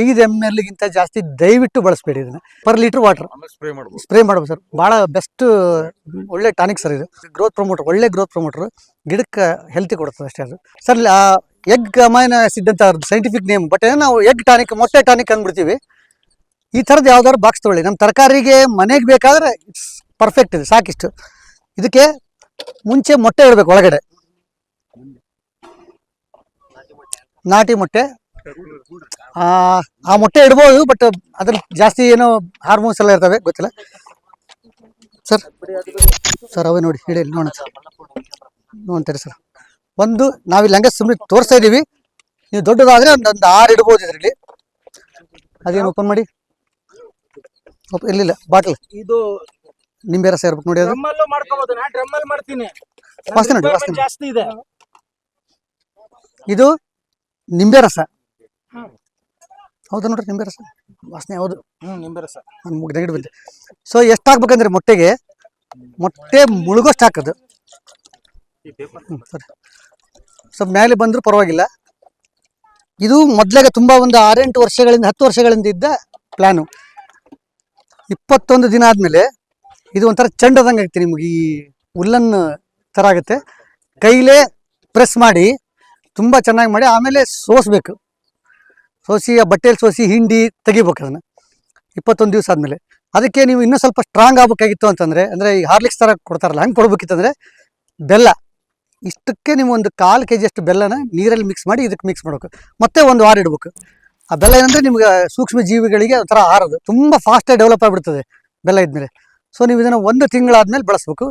ಐದು ಎಂ ಎಲ್ಗಿಂತ ಜಾಸ್ತಿ ದಯವಿಟ್ಟು ಬಳಸಬೇಡಿ ಇದನ್ನ. ಪರ್ ಲೀಟರ್ ವಾಟರ್ ಸ್ಪ್ರೇ ಮಾಡ್ಬೋದು. ಸ್ಪ್ರೇ ಮಾಡ್ಬೋದು ಸರ್ ಭಾಳ ಬೆಸ್ಟ್ ಒಳ್ಳೆ ಟಾನಿಕ್ ಸರ್ ಇದು. ಗ್ರೋತ್ ಪ್ರಮೋಟರ್ ಒಳ್ಳೆ ಗ್ರೋತ್ ಪ್ರಮೋಟರ್ ಗಿಡಕ್ಕೆ ಹೆಲ್ತಿ ಕೊಡುತ್ತದೆ ಅಷ್ಟೇ ಅದು. ಸರ್ ಎಗ್ ಅಮೈನ್ ಆಸಿಡ್ ಅಂತ ಸೈಂಟಿಫಿಕ್ ನೇಮ್ ಬಟ್ ನಾವು ಎಗ್ ಟಾನಿಕ್ ಮೊಟ್ಟೆ ಟಾನಿಕ್ ಅಂದ್ಬಿಡ್ತೀವಿ. ಈ ಥರದ್ದು ಯಾವ್ದಾದ್ರು ಬಾಕ್ಸ್ ತೊಗೊಳ್ಳಿ. ನಮ್ಮ ತರಕಾರಿಗೆ ಮನೆಗೆ ಬೇಕಾದ್ರೆ ಇಟ್ಸ್ ಪರ್ಫೆಕ್ಟ್ ಇದೆ ಸಾಕಿಷ್ಟು. ಇದಕ್ಕೆ ಮುಂಚೆ ಮೊಟ್ಟೆ ಇಡಬೇಕು ಒಳಗಡೆ. ನಾಟಿ ಮೊಟ್ಟೆ. ಆ ಮೊಟ್ಟೆ ಇಡ್ಬೋದು ಬಟ್ ಅದ್ರಲ್ಲಿ ಜಾಸ್ತಿ ಏನೋ ಹಾರ್ಮೋನ್ಸ್ ಎಲ್ಲ ಇರ್ತವೆ ಗೊತ್ತಿಲ್ಲ. ಸರ್ ಸರ್ ಅವೇ ನೋಡಿ ಹೇಳಿ ನೋಡೋಣ ಸರ್ ನೋಡ್ತೀರಿ ಸರ್ ಒಂದು ನಾವಿಲ್ಲಿ ಹಂಗೆ ಸುಮ್ಮನೆ ತೋರಿಸ್ತಾ ಇದ್ದೀವಿ ನೀವು ದೊಡ್ಡದಾದ್ರೆ ಒಂದು ಆರು ಇಡ್ಬೋದು ಇದರಲ್ಲಿ. ಅದೇನು ಓಪನ್ ಮಾಡಿ? ಓಪನ್ ಇರ್ಲಿಲ್ಲ ಬಾಟ್ಲ್ ಇದು ನಿಂಬೆ ರಸ ಇರ್ಬೇಕು ನೋಡಿ ಅದು. ಮಾಡ್ಕೋಬಹುದು ನಾ ಡ್ರಮ್ಮಲ್ಲಿ ಮಾಡ್ತೀನಿ. ನನ್ ವಾಸನೆ ನೋಡಿ, requirement ವಾಸನೆ. ಜಾಸ್ತಿ ಇದೆ. ಇದು ನಿಂಬೆ ರಸ ಹೌದು ನೋಡ್ರಿ ನಿಂಬೆ ರಸ? ವಾಸನೆ ಹೌದು. ಹ್ಞೂ ನಿಂಬೆ ರಸ. ನಾನು ನೆಗಡಿ ಬಂದೆ ಸೊ ಎಷ್ಟು ಹಾಕ್ಬೇಕಂದ್ರೆ ಮೊಟ್ಟೆಗೆ? ಮೊಟ್ಟೆ ಮುಳುಗೋಷ್ಟು ಹಾಕೋದು. ಸರಿ. ಸ್ವಲ್ಪ ಮೇಲೆ ಬಂದರೂ ಪರವಾಗಿಲ್ಲ. ಇದು ಮೊದಲಾಗ ತುಂಬ ಒಂದು ಆರೆಂಟು ವರ್ಷಗಳಿಂದ ಹತ್ತು ವರ್ಷಗಳಿಂದ ಇದ್ದ ಪ್ಲ್ಯಾನು ಇಪ್ಪತ್ತೊಂದು ದಿನ ಆದಮೇಲೆ ಇದು ಒಂಥರ ಚೆಂಡದಂಗೆ ಆಗುತ್ತೆ ನಿಮಗೆ ಈ ಹುಲ್ಲನ್ನು ಥರ ಆಗುತ್ತೆ. ಕೈಲೇ ಪ್ರೆಸ್ ಮಾಡಿ ತುಂಬ ಚೆನ್ನಾಗಿ ಮಾಡಿ ಆಮೇಲೆ ಸೋಸ್ಬೇಕು. ಸೋಸಿ, ಆ ಬಟ್ಟೆಯಲ್ಲಿ ಸೋಸಿ ಹಿಂಡಿ ತೆಗಿಬೇಕು ಅದನ್ನು ಇಪ್ಪತ್ತೊಂದು ದಿವಸ ಆದಮೇಲೆ. ಅದಕ್ಕೆ ನೀವು ಇನ್ನೂ ಸ್ವಲ್ಪ ಸ್ಟ್ರಾಂಗ್ ಆಗಬೇಕಾಗಿತ್ತು ಅಂತಂದರೆ, ಅಂದರೆ ಈ ಹಾರ್ಲಿಕ್ಸ್ ಥರ ಕೊಡ್ತಾರಲ್ಲ, ಹಂಗೆ ಕೊಡ್ಬೇಕಿತ್ತಂದರೆ ಬೆಲ್ಲ. ಇಷ್ಟಕ್ಕೆ ನೀವು ಒಂದು ಕಾಲು ಕೆ ಜಿಯಷ್ಟು ಬೆಲ್ಲನ ನೀರಲ್ಲಿ ಮಿಕ್ಸ್ ಮಾಡಿ ಇದಕ್ಕೆ ಮಿಕ್ಸ್ ಮಾಡಬೇಕು. ಮತ್ತೆ ಒಂದು ವಾರ ಇಡಬೇಕು. ಆ ಬೆಲ್ಲ ಏನಂದರೆ ನಿಮಗೆ ಸೂಕ್ಷ್ಮ ಜೀವಿಗಳಿಗೆ ಒಂಥರ ಆರೋದು. ತುಂಬ ಫಾಸ್ಟಾಗಿ ಡೆವಲಪ್ ಆಗಿಬಿಡ್ತದೆ ಬೆಲ್ಲ ಇದ್ಮೇಲೆ. ಸೊ ನೀವು ಇದನ್ನು ಒಂದು ತಿಂಗಳಾದಮೇಲೆ ಬಳಸ್ಬೇಕು.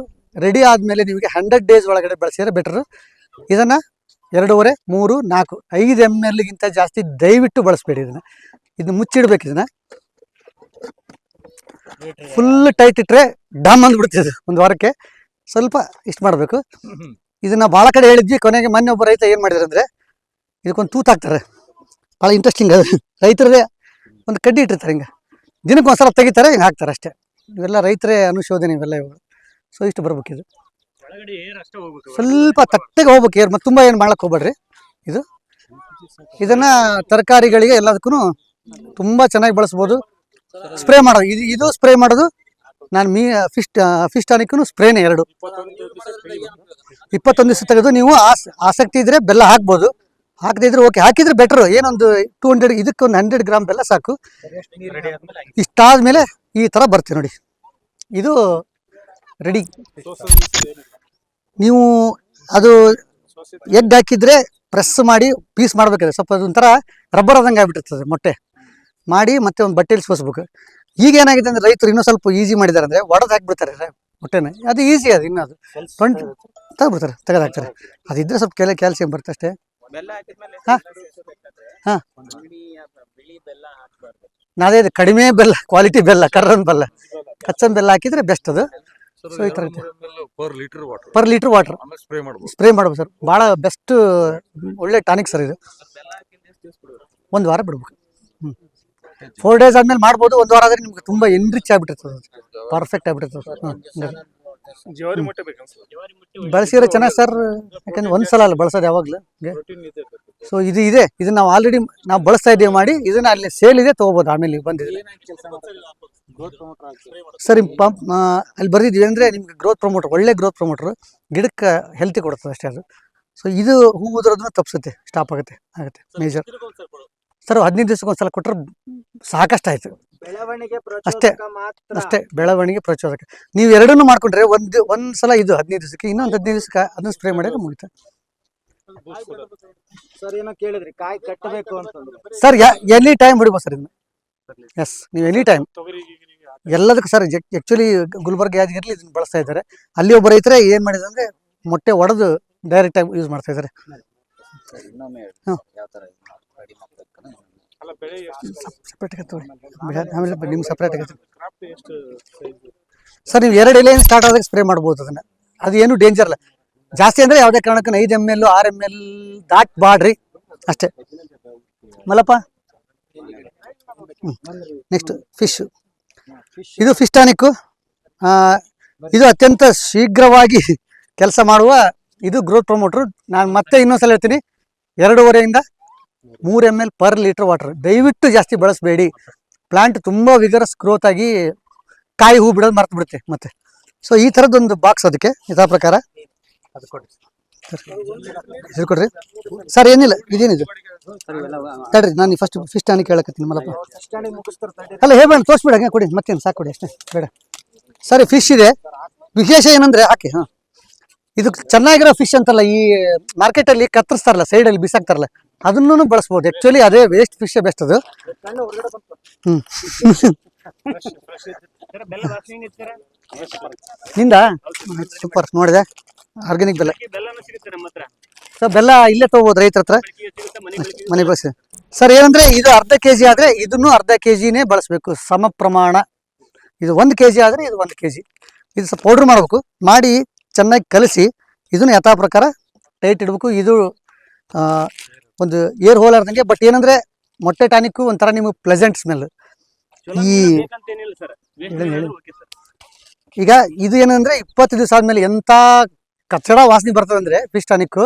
ರೆಡಿ ಆದಮೇಲೆ ನಿಮಗೆ ಹಂಡ್ರೆಡ್ ಡೇಸ್ ಒಳಗಡೆ ಬಳಸಿದರೆ ಬೆಟರು ಇದನ್ನು ಎರಡೂವರೆ, ಮೂರು, ನಾಲ್ಕು, ಐದು ಎಂ ಎಲ್ಗಿಂತ ಜಾಸ್ತಿ ದಯವಿಟ್ಟು ಬಳಸಬೇಡಿ ಇದನ್ನು. ಇದನ್ನ ಮುಚ್ಚಿಡ್ಬೇಕು ಇದನ್ನ. ಫುಲ್ ಟೈಟ್ ಇಟ್ಟರೆ ಡಮ್ ಅಂದ್ಬಿಡ್ತಿದ್ದು ಒಂದು ವಾರಕ್ಕೆ. ಸ್ವಲ್ಪ ಇಷ್ಟು ಮಾಡಬೇಕು. ಇದನ್ನ ಭಾಳ ಕಡೆ ಹೇಳಿದ್ವಿ, ಕೊನೆಗೆ ಮೊನ್ನೆ ಒಬ್ಬ ರೈತ ಏನು ಮಾಡಿದ್ರು ಅಂದರೆ, ಇದಕ್ಕೊಂದು ತೂತು ಹಾಕ್ತಾರೆ. ಭಾಳ ಇಂಟ್ರೆಸ್ಟಿಂಗ್ ಅದು. ರೈತರದೇ ಒಂದು ಕಡ್ಡಿ ಇಟ್ಟಿರ್ತಾರೆ ಹಿಂಗೆ. ದಿನಕ್ಕೆ ಒಂದ್ಸಲ ತೆಗಿತಾರೆ, ಹಿಂಗೆ ಹಾಕ್ತಾರೆ ಅಷ್ಟೇ. ಇವೆಲ್ಲ ರೈತರೇ ಅನುಶೋಧನೆ ಇವೆಲ್ಲ ಇವು ಸೊ ಇಷ್ಟು ಬರ್ಬೇಕಿದು. ಸ್ವಲ್ಪ ತಟ್ಟೆಗೆ ಹೋಗ್ಬೇಕು ಏರ್, ಮತ್ತೆ ತುಂಬಾ ಏನು ಮಾಡ್ಲಕ್ಕೆ ಹೋಗ್ಬೇಡ್ರಿ. ಇದು ಇದನ್ನ ತರಕಾರಿಗಳಿಗೆ ಎಲ್ಲದಕ್ಕೂ ತುಂಬಾ ಚೆನ್ನಾಗಿ ಬಳಸ್ಬೋದು. ಸ್ಪ್ರೇ ಮಾಡೋದು, ಇದು ಇದು ಸ್ಪ್ರೇ ಮಾಡೋದು, ನಾನು ಮೀ, ಫಿಶ್ ಫಿಶ್ ಟಾನಿಕ್ನು ಸ್ಪ್ರೇನೇ ಎರಡು. ಇಪ್ಪತ್ತೊಂದು ದಿವಸ ತೆಗೆದು ನೀವು ಆಸ್, ಆಸಕ್ತಿ ಇದ್ರೆ ಬೆಲ್ಲ ಹಾಕ್ಬೋದು. ಹಾಕದೇ ಇದ್ರೆ ಓಕೆ, ಹಾಕಿದ್ರೆ ಬೆಟ್ರು ಏನೊಂದು ಟೂ ಹಂಡ್ರೆಡ್ ಇದಕ್ಕೆ ಒಂದು ಹಂಡ್ರೆಡ್ ಗ್ರಾಮ್ ಬೆಲ್ಲ ಸಾಕು. ಇಷ್ಟಾದ್ಮೇಲೆ ಈ ಥರ ಬರ್ತೀವಿ ನೋಡಿ. ಇದು ರೆಡಿ ನೀವು ಅದು ಎಗ್ ಹಾಕಿದ್ರೆ ಪ್ರೆಸ್ ಮಾಡಿ ಪೀಸ್ ಮಾಡ್ಬೇಕಾದ್ರೆ ಸ್ವಲ್ಪ ಅದೊಂಥರ ರಬ್ಬರ್ ಆದಂಗೆ ಆಗ್ಬಿಟ್ಟಿರ್ತದೆ ಮೊಟ್ಟೆ. ಮಾಡಿ ಮತ್ತೆ ಒಂದು ಬಟ್ಟೆಲಿ ಸೋಸ್ಬೇಕು. ಈಗ ಏನಾಗಿದೆ ಅಂದ್ರೆ ರೈತರು ಇನ್ನೂ ಸ್ವಲ್ಪ ಈಸಿ ಮಾಡಿದ್ದಾರೆ ಅಂದ್ರೆ ಒಡೆದು ಹಾಕ್ಬಿಡ್ತಾರೆ ಮೊಟ್ಟೆನ. ಅದು ಈಸಿ ಅದು ಇನ್ನೂ ಅದು. ಟ್ವೆಂಟಿ ತಗೋಬಿಡ್ತಾರೆ ತೆಗೆದು ಹಾಕ್ತಾರೆ ಅದಿದ್ರೆ ಸ್ವಲ್ಪ ಕೆಲ ಕ್ಯಾಲ್ಸಿಯಂ ಬರುತ್ತೆ ಅಷ್ಟೇ. ಹಾಂ. ಹಾಂ. ಅದೇ ಕಡಿಮೆ ಬೆಲ್ಲ ಕ್ವಾಲಿಟಿ ಬೆಲ್ಲ, ಕರ್ರನ್ ಬೆಲ್ಲ. ಕಚ್ಚನ್ ಬೆಲ್ಲ ಹಾಕಿದ್ರೆ ಬೆಸ್ಟ್ ಅದು. ಸೊ ಈ ಥರ ಐತೆ per litre water per litre water ಆಮೇಲೆ ಸ್ಪ್ರೇ ಮಾಡ್ಬೋದು. ಸ್ಪ್ರೇ ಮಾಡ್ಬೇಕು ಸರ್. ಭಾಳ ಬೆಸ್ಟ್ ಒಳ್ಳೆ ಟಾನಿಕ್ ಸರ್ ಇದು. ಒಂದು ವಾರ ಬಿಡ್ಬೇಕು. ಹ್ಞೂ ಫೋರ್ ಡೇಸ್ ಆದ್ಮೇಲೆ ಮಾಡ್ಬೋದು. ಒಂದು ವಾರ ಆದರೆ ನಿಮ್ಗೆ ತುಂಬ ಎನ್ರಿಚ್ ಆಗಿಬಿಟ್ಟಿರ್ತದೆ ಪರ್ಫೆಕ್ಟ್ ಆಗಿಬಿಟ್ಟಿರ್ತದೆ ಹಾಂ ಜವಾರಿ ಮೊಟ್ಟೆ ಬಳಸಿದ್ರೆ ಚೆನ್ನಾಗಿ ಸರ್. ಯಾಕಂದ್ರೆ ಒಂದು ಸಲ ಅಲ್ಲ ಬಳಸೋದು ಯಾವಾಗಲೂ. ಪ್ರೋಟೀನ್ ಇದೆ ಸೊ ಇದು ಇದೆ. ಇದನ್ನ ನಾವು ಆಲ್ರೆಡಿ ನಾವು ಬಳಸ್ತಾ ಇದ್ದೀವಿ ಮಾಡಿ ಇದನ್ನ ಅಲ್ಲಿ ಸೇಲ್ ಇದೆ ತಗೋಬೋದು ಆಮೇಲೆ ಈಗ ಬಂದಿದೆ ಸರಿ ಪಂಪ್ ಅಲ್ಲಿ ಬರ್ದಿದ್ವಿ ಅಂದರೆ ನಿಮ್ಗೆ ಗ್ರೋತ್ ಪ್ರಮೋಟರ್ ಒಳ್ಳೆ ಗ್ರೋತ್ ಪ್ರಮೋಟರ್ ಗಿಡಕ್ಕೆ ಹೆಲ್ತಿ ಕೊಡುತ್ತೆ ಅಷ್ಟೇ ಅದು. ಸೊ ಇದು ಹೂ ಉದುರೋದನ್ನ ತಪ್ಪಿಸುತ್ತೆ ಸ್ಟಾಪ್ ಆಗುತ್ತೆ ಆಗುತ್ತೆ ಮೇಜರ್ ಸರ್ ಹದಿನೈದು ದಿವಸಕ್ಕೆ ಒಂದ್ಸಲ ಕೊಟ್ಟರೆ ಸಾಕಷ್ಟು ಆಯ್ತು ಬೆಳವಣಿಗೆ ಅಷ್ಟೇ. ಪ್ರಚೋದಕ ಮಾತ್ರ. ಅಷ್ಟೇ ಬೆಳವಣಿಗೆ ಪ್ರಚೋದಕ. ನೀವು ಎರಡನ್ನೂ ಮಾಡ್ಕೊಂಡ್ರೆ ಒಂದು ಒಂದು ಸಲ ಇದು ಹದಿನೈದು ದಿವಸಕ್ಕೆ ಇನ್ನೊಂದು ಹದಿನೈದು ದಿವಸಕ್ಕೆ ಅದನ್ನ ಸ್ಪ್ರೇ ಮಾಡಿದ್ರೆ ಮುಗಿತ. ಸರ್ ಏನೋ ಕೇಳಿದ್ರಿ ಕಾಯಿ ಕಟ್ಟಬೇಕು ಅಂತ ಸರ್ ಎನಿ ಟೈಮ್ ಹೊಡಿಬೋದು ಸರ್ ಇದನ್ನ? ಎಸ್ ನೀವು ಎನಿ ಟೈಮ್ ಎಲ್ಲದಕ್ಕೆ ಸರ್ ಆ್ಯಕ್ಚುಲಿ ಗುಲ್ಬರ್ಗ ಯಾದಗಿರಿ ಇದನ್ನ ಬಳಸ್ತಾ ಇದ್ದಾರೆ. ಅಲ್ಲಿ ಒಬ್ಬ ರೈತರ ಏನು ಮಾಡಿದ್ರು ಅಂದರೆ ಮೊಟ್ಟೆ ಒಡೆದು ಡೈರೆಕ್ಟ್ ಆಗಿ ಯೂಸ್ ಮಾಡ್ತಾ ಇದ್ದಾರೆ. ಇನ್ನೊಮ್ಮೆ ಹೇಳಿ ಹ್ಮ್. ಯಾವ ತರ ರೆಡಿ ಮಾಡ್ಬೇಕು ಅಲ್ಲ ಬೆಳೆ ಸಪ್ರೇಟ್ ತಗೊಳ್ಳಿ. ಆಮೇಲೆ ನಿಮ್ಗೆ ಸಪ್ರೇಟ್ ಆಗುತ್ತೆ ಕ್ರಾಫ್ಟ್ ಎಷ್ಟು ಸೈಜ್ ಸರ್ ನೀವು ಎರಡು ಎಲೆ ಸ್ಟಾರ್ಟ್ ಆದಾಗ ಸ್ಪ್ರೇ ಮಾಡ್ಬೋದು ಅದನ್ನ. ಅದು ಏನು ಡೇಂಜರ್ ಇಲ್ಲ ಜಾಸ್ತಿ ಅಂದ್ರೆ ಯಾವುದೇ ಕಾರಣಕ್ಕೂ ಐದು M L or M L ದಾಟ್ ಬಾಡ್ರಿ ಅಷ್ಟೇ. ಮಲ್ಲಪ್ಪ? ನೆಕ್ಸ್ಟ್ ಫಿಶ್ ಇದು ಫಿಶ್ ಟಾನಿಕ್ಕು ಇದು ಅತ್ಯಂತ ಶೀಘ್ರವಾಗಿ ಕೆಲಸ ಮಾಡುವ ಇದು ಗ್ರೋತ್ ಪ್ರಮೋಟ್ರು ನಾನು ಮತ್ತೆ ಇನ್ನೊಂದ್ಸಲ ಹೇಳ್ತೀನಿ. ಎರಡೂವರೆಯಿಂದ ಮೂರು M L per litre water ದಯವಿಟ್ಟು ಜಾಸ್ತಿ ಬಳಸಬೇಡಿ. ಪ್ಲಾಂಟ್ ತುಂಬ ವಿಗರಸ್ ಗ್ರೋತ್ ಆಗಿ ಕಾಯಿ ಹೂ ಬಿಡೋದು ಮರ್ತು ಬಿಡುತ್ತೆ ಮತ್ತೆ. ಸೊ ಈ ಥರದ್ದೊಂದು ಬಾಕ್ಸ್ ಅದಕ್ಕೆ ಯಥಾ ಪ್ರಕಾರ. ಹೆಸರು ಕೊಡ್ರಿ. ಸರ್, ಏನಿಲ್ಲ, ಇದೇನಿದು? ತಡ್ರಿ, ನಾನು ಫಸ್ಟ್ ಫಿಶ್ ಟಾನಿಕ್ ಕೇಳಕತ್ತೀನಿ ತಡೀರಿ. ಅಲ್ಲ ಹೇಳ್ಬೇಡ ತೋರಿಸ್ಬಿಡ, ಹಂಗೆ ಕೊಡಿ, ಮತ್ತೇನು, ಸಾಕು ಕೊಡಿ, ಅಷ್ಟೇ, ಬೇಡ. ಸರಿ ಫಿಶ್ ಇದೆ. ವಿಶೇಷ ಏನಂದ್ರೆ, ಹಾಕಿ, ಹಾಂ. ಇದು ಚೆನ್ನಾಗಿರೋ ಫಿಶ್ ಅಂತಲ್ಲ, ಈ ಮಾರ್ಕೆಟಲ್ಲಿ ಕತ್ತರಿಸ್ತಾರಲ್ಲ ಸೈಡಲ್ಲಿ ಬಿಸಾಕ್ತಾರಲ್ಲ ಅದನ್ನು ಬಳಸ್ಬೋದು. ಆ್ಯಕ್ಚುಲಿ ಅದೇ ವೇಸ್ಟ್ ಫಿಶ್ ಬೆಸ್ಟ್ ಅದು. ಹ್ಞೂ ನಿಂದ? ಸೂಪರ್, ನೋಡಿದೆ? ಆರ್ಗ್ಯಾನಿಕ್ ಬೆಲ್ಲ. ಸರ್ ಸಿಗುತ್ತೆ ನಮ್ಮ ಹತ್ರ. ಸೊ ಬೆಲ್ಲ ಇಲ್ಲೇ ತಗೋಬೋದು ರೈತರ ಹತ್ರ? ಬೆಳಕಿಗೆ ಸಿಗುತ್ತೆ ಮನೆ ಬೆಳಕಿಗೆ ಮನೆ ಬಳಸಿ ಸರ್ ಏನಂದ್ರೆ ಇದು ಅರ್ಧ ಕೆ ಜಿ ಆದರೆ ಇದನ್ನು ಅರ್ಧ ಕೆ ಜಿನೇ ಬಳಸಬೇಕು. ಸಮ ಪ್ರಮಾಣ. ಇದು ಒಂದು ಕೆ ಜಿ ಆದರೆ ಇದು ಒಂದು ಕೆ ಜಿ ಇದು ಸ್ವಲ್ಪ ಪೌಡ್ರ್ ಮಾಡಬೇಕು. ಮಾಡಿ ಚೆನ್ನಾಗಿ ಕಲಸಿ ಇದನ್ನು ಯಥಾ ಪ್ರಕಾರ ಟೈಟ್ ಇಡಬೇಕು. ಇದು ಒಂದು ಏರ್ ಹೋಲ್ ಆರ್ದಂಗೆ ಬಟ್ ಏನಂದ್ರೆ ಮೊಟ್ಟೆ ಟಾನಿಕ್ಕು ಒಂಥರ ನಿಮಗೆ ಪ್ಲೆಸೆಂಟ್ ಸ್ಮೆಲ್ ಈ ಈಗ ಇದು ಏನಂದ್ರೆ ಇಪ್ಪತ್ತು ದಿವಸ ಆದ್ಮೇಲೆ ಎಂತ ಕಚ್ಚಡ ವಾಸನೆ ಬರ್ತದೆ ಅಂದ್ರೆ ಫಿಶ್ ಟಾನಿಕ್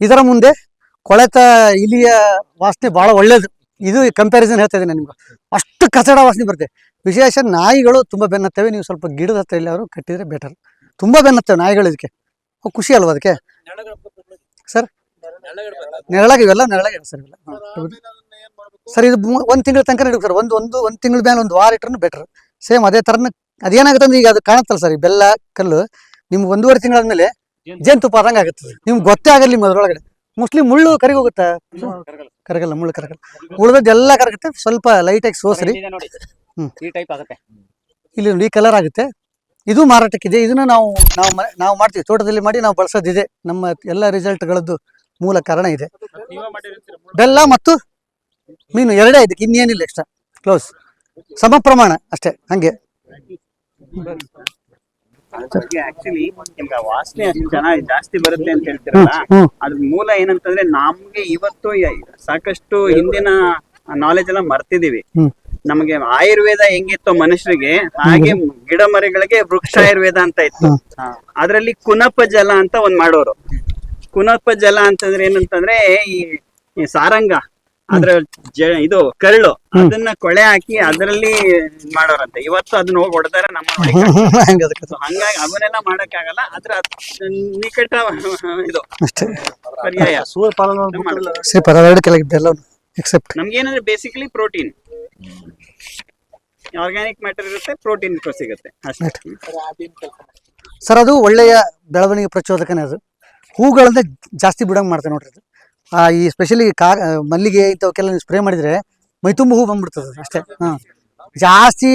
ಇದರ ಮುಂದೆ ಕೊಳೆತ ಇಲಿಯ ವಾಸನೆ ಬಹಳ ಒಳ್ಳೇದು. ಇದು ಕಂಪ್ಯಾರಿಸನ್ ಹೇಳ್ತಾ ಇದ್ದೀನಿ ನಿಮ್ಗೆ. ಅಷ್ಟು ಕಚಡ ವಾಸನೆ ಬರುತ್ತೆ. ವಿಶೇಷ ನಾಯಿಗಳು ತುಂಬ ಬೆನ್ನತ್ತವೆ. ನೀವು ಸ್ವಲ್ಪ ಗಿಡದ ಹತ್ರ ಅವರು ಕಟ್ಟಿದ್ರೆ ಬೆಟರ್ ತುಂಬ ಬೆನ್ನತ್ತವೆ ನಾಯಿಗಳು ಇದಕ್ಕೆ. ಖುಷಿ ಅಲ್ವಾ ಅದಕ್ಕೆ? ಸರ್? ನೆರಳಾಗಿ ಇವೆಲ್ಲ ನೆರಳಾಗಿ ಸರ್ ಇವೆಲ್ಲ. ಸರ್, ಇದು ಒಂದು ತಿಂಗಳ ತನಕ ನಡೀಬೇಕು ಸರ್. ಒಂದು ಒಂದು ಒಂದು ತಿಂಗಳ ಮೇಲೆ ಒಂದು ವಾರ ಇಟ್ರೂ ಬೆಟರ್ ಸೇಮ್ ಅದೇ ಥರನ ಅದೇನಾಗುತ್ತೆ ಅಂದ್ರೆ ಈಗ ಅದು ಕಾಣುತ್ತಲ್ಲ ಸರ್. ಈ ಬೆಲ್ಲ, ಕಲ್ಲು. ನಿಮ್ಗೆ ಒಂದೂವರೆ ತಿಂಗಳಾದ್ಮೇಲೆ ಜೇನುತುಪ್ಪ ಆದಂಗ ಆಗುತ್ತೆ ನಿಮ್ಗೆ ಗೊತ್ತೇ ಆಗಲ್ಲ ಅದ್ರೊಳಗಡೆ. ಮೋಸ್ಟ್ಲಿ ಮುಳ್ಳು ಕರಿಗ ಹೋಗುತ್ತಾ. ಕರಗಲ್ಲ. ಮುಳ್ಳು ಕರಗಲ್ಲ. ಉಳಿದದ್ದೆಲ್ಲ ಕರಗುತ್ತೆ ಸ್ವಲ್ಪ ಲೈಟಾಗಿ ಸೋಸ್ರಿ. ಇದೆ ನೋಡಿ. ಹ್ಮ್. ಈ ಟೈಪ್ ಆಗುತ್ತೆ. ಇಲ್ಲಿ ನೋಡಿ ಈ ಕಲರ್ ಆಗುತ್ತೆ. ಇದು ಮಾರಾಟಕ್ಕಿದೆ. ಇದನ್ನ ನಾವು ನಾವು ನಾವು ಮಾಡ್ತೀವಿ. ತೋಟದಲ್ಲಿ ಮಾಡಿ ನಾವು ಬಳಸೋದಿದೆ. ನಮ್ಮ ಎಲ್ಲ ರಿಸಲ್ಟ್ಗಳದ್ದು ಮೂಲ ಕಾರಣ ಇದೆ. ಬೆಲ್ಲ ಮತ್ತು ಮೀನು ಎರಡೇ ಇದಕ್ಕೆ ಇನ್ನೇನಿಲ್ಲ ಎಕ್ಸ್ಟ್ರಾ ಕ್ಲೋಸ್ ಸಮ ಪ್ರಮಾಣ ಅಷ್ಟೇ ಹಂಗೆ. ಆಕ್ಚುಲಿ ನಿಮ್ಗೆ ವಾಸನೆ ಅಷ್ಟು ಚೆನ್ನಾಗಿ ಜಾಸ್ತಿ ಬರುತ್ತೆ ಅಂತ ಹೇಳ್ತಿರಲ್ಲ. ಅದ್ರ ಮೂಲ ಏನಂತಂದ್ರೆ ನಮ್ಗೆ ಇವತ್ತು ಸಾಕಷ್ಟು ಹಿಂದಿನ ನಾಲೆಜ್ ಎಲ್ಲ ಮರ್ತಿದೀವಿ. ನಮಗೆ ಆಯುರ್ವೇದ ಹೆಂಗಿತ್ತು ಮನುಷ್ಯರಿಗೆ ಹಾಗೆ ಗಿಡ ಮರಗಳಿಗೆ ವೃಕ್ಷ ಆಯುರ್ವೇದ ಅಂತ ಇತ್ತು. ಅದರಲ್ಲಿ ಕುನಪ ಜಲ ಅಂತ ಒಂದ್ ಮಾಡೋರು. ಕುನಪ ಜಲ ಅಂತಂದ್ರೆ ಏನಂತಂದ್ರೆ ಈ ಸಾರಂಗ. ಅದ್ರ ಜ ಇದು ಕರಳು. ಅದನ್ನ ಕೊಳೆ ಹಾಕಿ ಅದರಲ್ಲಿ ಮಾಡೋರಂತೆ. ಇವತ್ತು ಅದನ್ನ ಹೋಗಿ ಹೊಡೆದಾರ ನಮ್ಮ ಹಂಗೆ ಅದಕ್ಕೆ. ಹಂಗಾಗಿ ಅವನ್ನೆಲ್ಲ ಮಾಡಕ್ಕಾಗಲ್ಲ ಅದ್ರ ನಿಕಟ ಇದು. ಅಷ್ಟೇ. ಪರ್ಯಾಯ. ಎರಡು ಕೆಳಗೆ ಎಕ್ಸೆಪ್ಟ್ ನಮ್ಗೇನಂದ್ರೆ ಬೇಸಿಕಲಿ ಪ್ರೋಟೀನ್ ಆರ್ಗ್ಯಾನಿಕ್ ಮ್ಯಾಟರ್ ಇರುತ್ತೆ ಪ್ರೋಟೀನ್ ಸಿಗುತ್ತೆ. ಅಷ್ಟೇ. ಸರ್ ಅದು ಒಳ್ಳೆಯ ಬೆಳವಣಿಗೆ ಪ್ರಚೋದಕನೇ ಅದು. ಹೂಗಳನ್ನ ಜಾಸ್ತಿ ಬಿಡಂಗ್ ಮಾಡ್ತೇವೆ ನೋಡ್ರಿ ಅದು. ಈ ಸ್ಪೆಷಲಿ ಕಾ ಮಲ್ಲಿಗೆ ಇಂಥವಕ್ಕೆಲ್ಲ ನೀವು ಸ್ಪ್ರೇ ಮಾಡಿದರೆ ಮೈ ತುಂಬ ಹೂ ಬಂದ್ಬಿಡ್ತದೆ ಅಷ್ಟೇ. ಹಾಂ. ಜಾಸ್ತಿ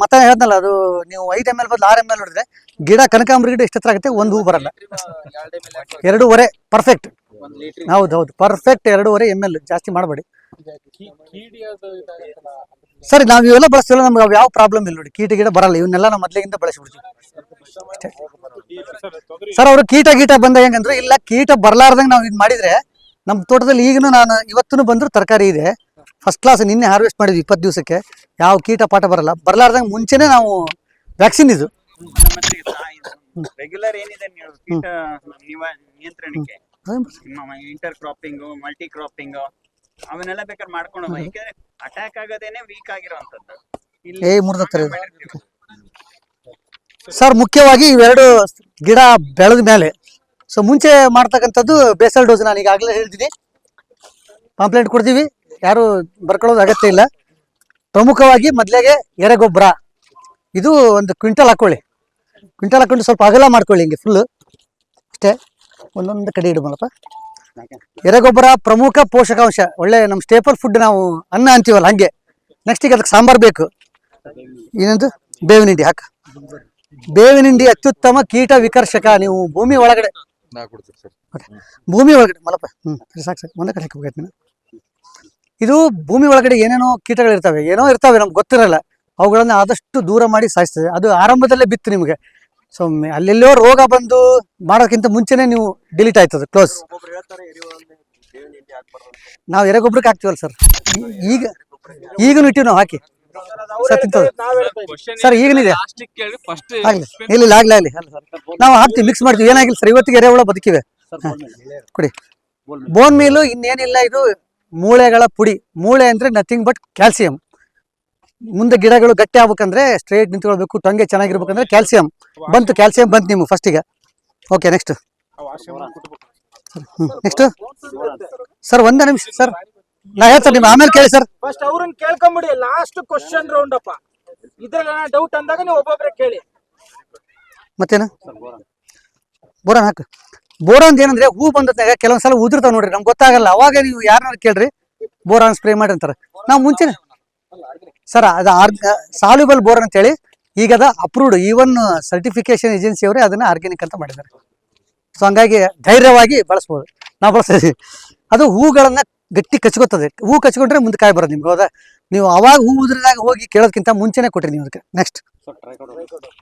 ಮತ್ತೆ ಹೇಳ್ದಲ್ಲ ಅದು ನೀವು ಐದು ಎಂ ಎಲ್ ಬದಲು ಆರು ಎಂ ಎಲ್ ನೋಡಿದ್ರೆ ಗಿಡ ಕನಕಾಂಬರಿ ಗಿಡ ಎಷ್ಟು ಹತ್ರ ಆಗುತ್ತೆ, ಒಂದು ಹೂ ಬರಲ್ಲ. ಎರಡೂವರೆ ಪರ್ಫೆಕ್ಟ್ ಹೌದು ಹೌದು ಪರ್ಫೆಕ್ಟ್ ಎರಡೂವರೆ ಎಂ ಎಲ್ ಜಾಸ್ತಿ ಮಾಡಬೇಡಿ. ಸರಿ, ನಾವು ಇವೆಲ್ಲ ಬಳಸ್ತೀವಲ್ಲ, ನಮ್ಗೆ ಅವು ಯಾವ ಪ್ರಾಬ್ಲಮ್ ಇಲ್ಲ ನೋಡಿ, ಕೀಟ ಗಿಡ ಬರಲ್ಲ, ಇವನ್ನೆಲ್ಲ ನಾವು ಮೊದಲಿಗಿಂತ ಬಳಸಿಬಿಡ್ತೀವಿ. ಸರ್, ಅವರು ಕೀಟ ಗೀಟ ಬಂದ ಹೆಂಗಂದ್ರೆ, ಇಲ್ಲ ಕೀಟ ಬರಲಾರ್ದಂಗೆ ನಾವು ಇದು ಮಾಡಿದ್ರೆ ನಮ್ಮ ತೋಟದಲ್ಲಿ ಈಗಲೂ ನಾನು ಇವತ್ತೂ ಬಂದರೂ ತರಕಾರಿ ಇದೆ. ಫಸ್ಟ್ ಕ್ಲಾಸ್ ನಿನ್ನೆ ಹಾರ್ವೆಸ್ಟ್ ಮಾಡಿದ್ವಿ ಇಪ್ಪತ್ತು ದಿವಸಕ್ಕೆ. ಯಾವ ಕೀಟ ಪಾಠ ಬರಲ್ಲ. ಬರಲಾರ್ದಂಗೆ ಮುಂಚೆನೇ ನಾವು ವ್ಯಾಕ್ಸಿನ್ ಇದು. ರೆಗ್ಯುಲರ್ ಏನಿದೆ ನೀವು? ಕೀಟ ನಿವ- ನಿಯಂತ್ರಣಕ್ಕೆ? ಇಂಟರ್ ಕ್ರಾಪಿಂಗ್ ಮಲ್ಟಿ ಕ್ರಾಪಿಂಗ್ ಅವನ್ನೆಲ್ಲ ಬೇಕಾದ್ರೆ ಮಾಡ್ಕೊಂಡು ಹೋಗ್ಬೋದು. ಯಾಕಂದ್ರೆ ಅಟ್ಯಾಕ್ ಆಗೋದೇನೆ ವೀಕ್ ಆಗಿರೋಂಥದ್ದು ಇಲ್ಲಿ ಏ. ಮಾಡಿರ್ತೀವಿ. ಸರ್ ಮುಖ್ಯವಾಗಿ ಇವೆರಡು ಗಿಡ ಬೆಳೆದ ಮೇಲೆ. ಸೊ ಮುಂಚೆ ಮಾಡ್ತಕ್ಕಂಥದ್ದು ಬೇಸಲ್ ಡೋಸ್ ನಾನು ಈಗಾಗಲೇ ಹೇಳ್ತೀನಿ. ಪಾಂಪ್ಲೆಟ್ ಕೊಡ್ತೀವಿ. ಯಾರು ಬರ್ಕೊಳ್ಳೋದು ಅಗತ್ಯ ಇಲ್ಲ. ಪ್ರಮುಖವಾಗಿ ಮೊದಲಿಗೆ ಎರೆಗೊಬ್ಬರ. ಇದು ಒಂದು ಕ್ವಿಂಟಲ್ ಹಾಕೊಳ್ಳಿ. ಕ್ವಿಂಟಲ್ ಹಾಕೊಂಡು ಸ್ವಲ್ಪ ಅಗಲ ಮಾಡ್ಕೊಳ್ಳಿ ಹಿಂಗೆ ಫುಲ್ಲು ಅಷ್ಟೇ. ಒಂದೊಂದು ಕಡೆ ಎರೆ ಎರೆಗೊಬ್ಬರ ಪ್ರಮುಖ ಪೋಷಕಾಂಶ. ಒಳ್ಳೆ ನಮ್ಮ ಸ್ಟೇಪಲ್ ಫುಡ್ ನಾವು ಅನ್ನ ಅಂತೀವಲ್ಲ ಹಂಗೆ. ನೆಕ್ಸ್ಟ್ ಈಗ ಅದಕ್ಕೆ ಸಾಂಬಾರು ಬೇಕು. ಏನಂತ ಬೇವಿನ ಹಿಂಡಿ ಹಾಕ. ಬೇವಿನ ಹಿಂಡಿ ಅತ್ಯುತ್ತಮ ಕೀಟ ವಿಕರ್ಷಕ. ನೀವು ಭೂಮಿ ಒಳಗಡೆ ನಾ ಕೊಡ್ತೀರಿ ಸರ್ ಭೂಮಿ ಒಳಗಡೆ ಮಲಪ ಹ್ಞೂ ಸಾಕು ಸಾಕು ಒಂದೇ ಕಡೆ ಹಾಕಬೇಕಾಯ್ತು ನೀನು ಇದು ಭೂಮಿ ಒಳಗಡೆ ಏನೇನೋ ಕೀಟಗಳಿರ್ತವೆ ಏನೋ ಇರ್ತವೆ ನಮ್ಗೆ ಗೊತ್ತಿರಲ್ಲ. ಅವುಗಳನ್ನ ಆದಷ್ಟು ದೂರ ಮಾಡಿ ಸಾಯಿಸ್ತದೆ. ಅದು ಆರಂಭದಲ್ಲೇ ಬಿತ್ತು ನಿಮಗೆ. ಸೊ ಅಲ್ಲೆಲ್ಲೋ ರೋಗ ಬಂದು ಮಾಡೋಕ್ಕಿಂತ ಮುಂಚೆನೇ ನೀವು ಡಿಲೀಟ್ ಆಯ್ತದೆ ಕ್ಲೋಸ್. ನಾವು ಎರೆಗೊಬ್ಬರಕ್ಕೆ ಹಾಕ್ತೀವಲ್ಲ ಸರ್. ಈಗ ಈಗಲೂ ಇಟ್ಟಿವಿ ನಾವು ಹಾಕಿ. ಸರ್ ಈಗಲಿದೆ. ಆಗ್ಲಿ. ಇಲ್ಲ ಇಲ್ಲ ಆಗ್ಲಿ ಆಗ್ಲಿ. ಸರ್ ನಾವು ಹಾಕ್ತೀವಿ ಮಿಕ್ಸ್ ಮಾಡ್ತೀವಿ. ಏನಾಗಿಲ್ಲ ಸರ್ ಇವತ್ತಿಗೆ ಎರೆಹುಳ ಬದುಕಿವೆ. ಕುಡಿ. ಕೊಡಿ ಬೋನ್ ಮೀಲು ಇನ್ನೇನಿಲ್ಲ ಇದು ಮೂಳೆಗಳ ಪುಡಿ. ಮೂಳೆ ಅಂದ್ರೆ ನಥಿಂಗ್ ಬಟ್ ಕ್ಯಾಲ್ಸಿಯಂ ಮುಂದೆ ಗಿಡಗಳು ಗಟ್ಟಿ ಆಗ್ಬೇಕಂದ್ರೆ ಸ್ಟ್ರೇಟ್ ನಿಂತ್ಕೊಳ್ಬೇಕು ಟೊಂಗೆ ಚೆನ್ನಾಗಿರ್ಬೇಕಂದ್ರೆ ಕ್ಯಾಲ್ಸಿಯಂ ಬಂತು ಕ್ಯಾಲ್ಸಿಯಂ ಬಂತು ನಿಮ್ಗೆ ಫಸ್ಟಿಗೆ ಓಕೆ ನೆಕ್ಸ್ಟ್ ನೆಕ್ಸ್ಟ್ ಸರ್ ಒಂದೇ ನಿಮಿಷ ಸರ್ ನಾ ಹೇಳ್ತಾರೆ ನಿಮ್ಮ ಆಮೇಲೆ ಕೇಳಿ ಸರ್. ಫಸ್ಟ್ ಅವ್ರನ್ನ ಕೇಳ್ಕೊಂಬಿಡಿ ಲಾಸ್ಟ್ ಕ್ವಶನ್ ರೌಂಡ್ ಅಪ್ಪ. ಇದ್ರಲ್ಲಿ ಡೌಟ್ ಅಂದಾಗ ನೀವು ಒಬ್ಬೊಬ್ರೆ ಕೇಳಿ. ಮತ್ತೇನು? ಬೋರಾನ್ ಹಾಕು. ಬೋರಾನ್ ಏನಂದ್ರೆ ಹೂ ಬಂದಾಗ ಕೆಲವೊಂದ್ಸಲ ಉದುರ್ತಾವ ನೋಡ್ರಿ ನಮ್ಗೆ ಗೊತ್ತಾಗಲ್ಲ. ಅವಾಗ ನೀವು ಯಾರನ್ನ ಕೇಳ್ರಿ ಬೋರಾನ್ ಸ್ಪ್ರೇ ಮಾಡಿ ಅಂತಾರೆ. ನಾವು ಮುಂಚೆ ಸರ್ ಅದು ಆರ್ಗ ಬೋರ್ ಅಂತ ಹೇಳಿ ಈಗ ಅದ ಅಪ್ರೂವ್ಡ್ ಈವನ್ ಸರ್ಟಿಫಿಕೇಶನ್ ಏಜೆನ್ಸಿ ಅವರೇ ಅದನ್ನ ಆರ್ಗ್ಯಾನಿಕ್ ಅಂತ ಮಾಡಿದ್ದಾರೆ. ಸೊ ಹಂಗಾಗಿ ಧೈರ್ಯವಾಗಿ ಬಳಸ್ಬೋದು. ನಾವು ಬಳಸ್ತೀವಿ ಅದು ಹೂಗಳನ್ನ ಗಟ್ಟಿ ಕಚ್ಕೋತದೆ. ಹೂ ಕಚ್ಕೊಂಡ್ರೆ ಮುಂದೆ ಕಾಯಿ ಬರೋದು ನಿಮ್ಗೆ ಹೌದಾ? ನೀವು ಅವಾಗ ಹೂ ಉದ್ರದಾಗ ಹೋಗಿ ಕೇಳೋದಕ್ಕಿಂತ ಮುಂಚೆನೆ ಕೊಟ್ರಿ ನೀವು ಅದಕ್ಕೆ. ನೆಕ್ಸ್ಟ್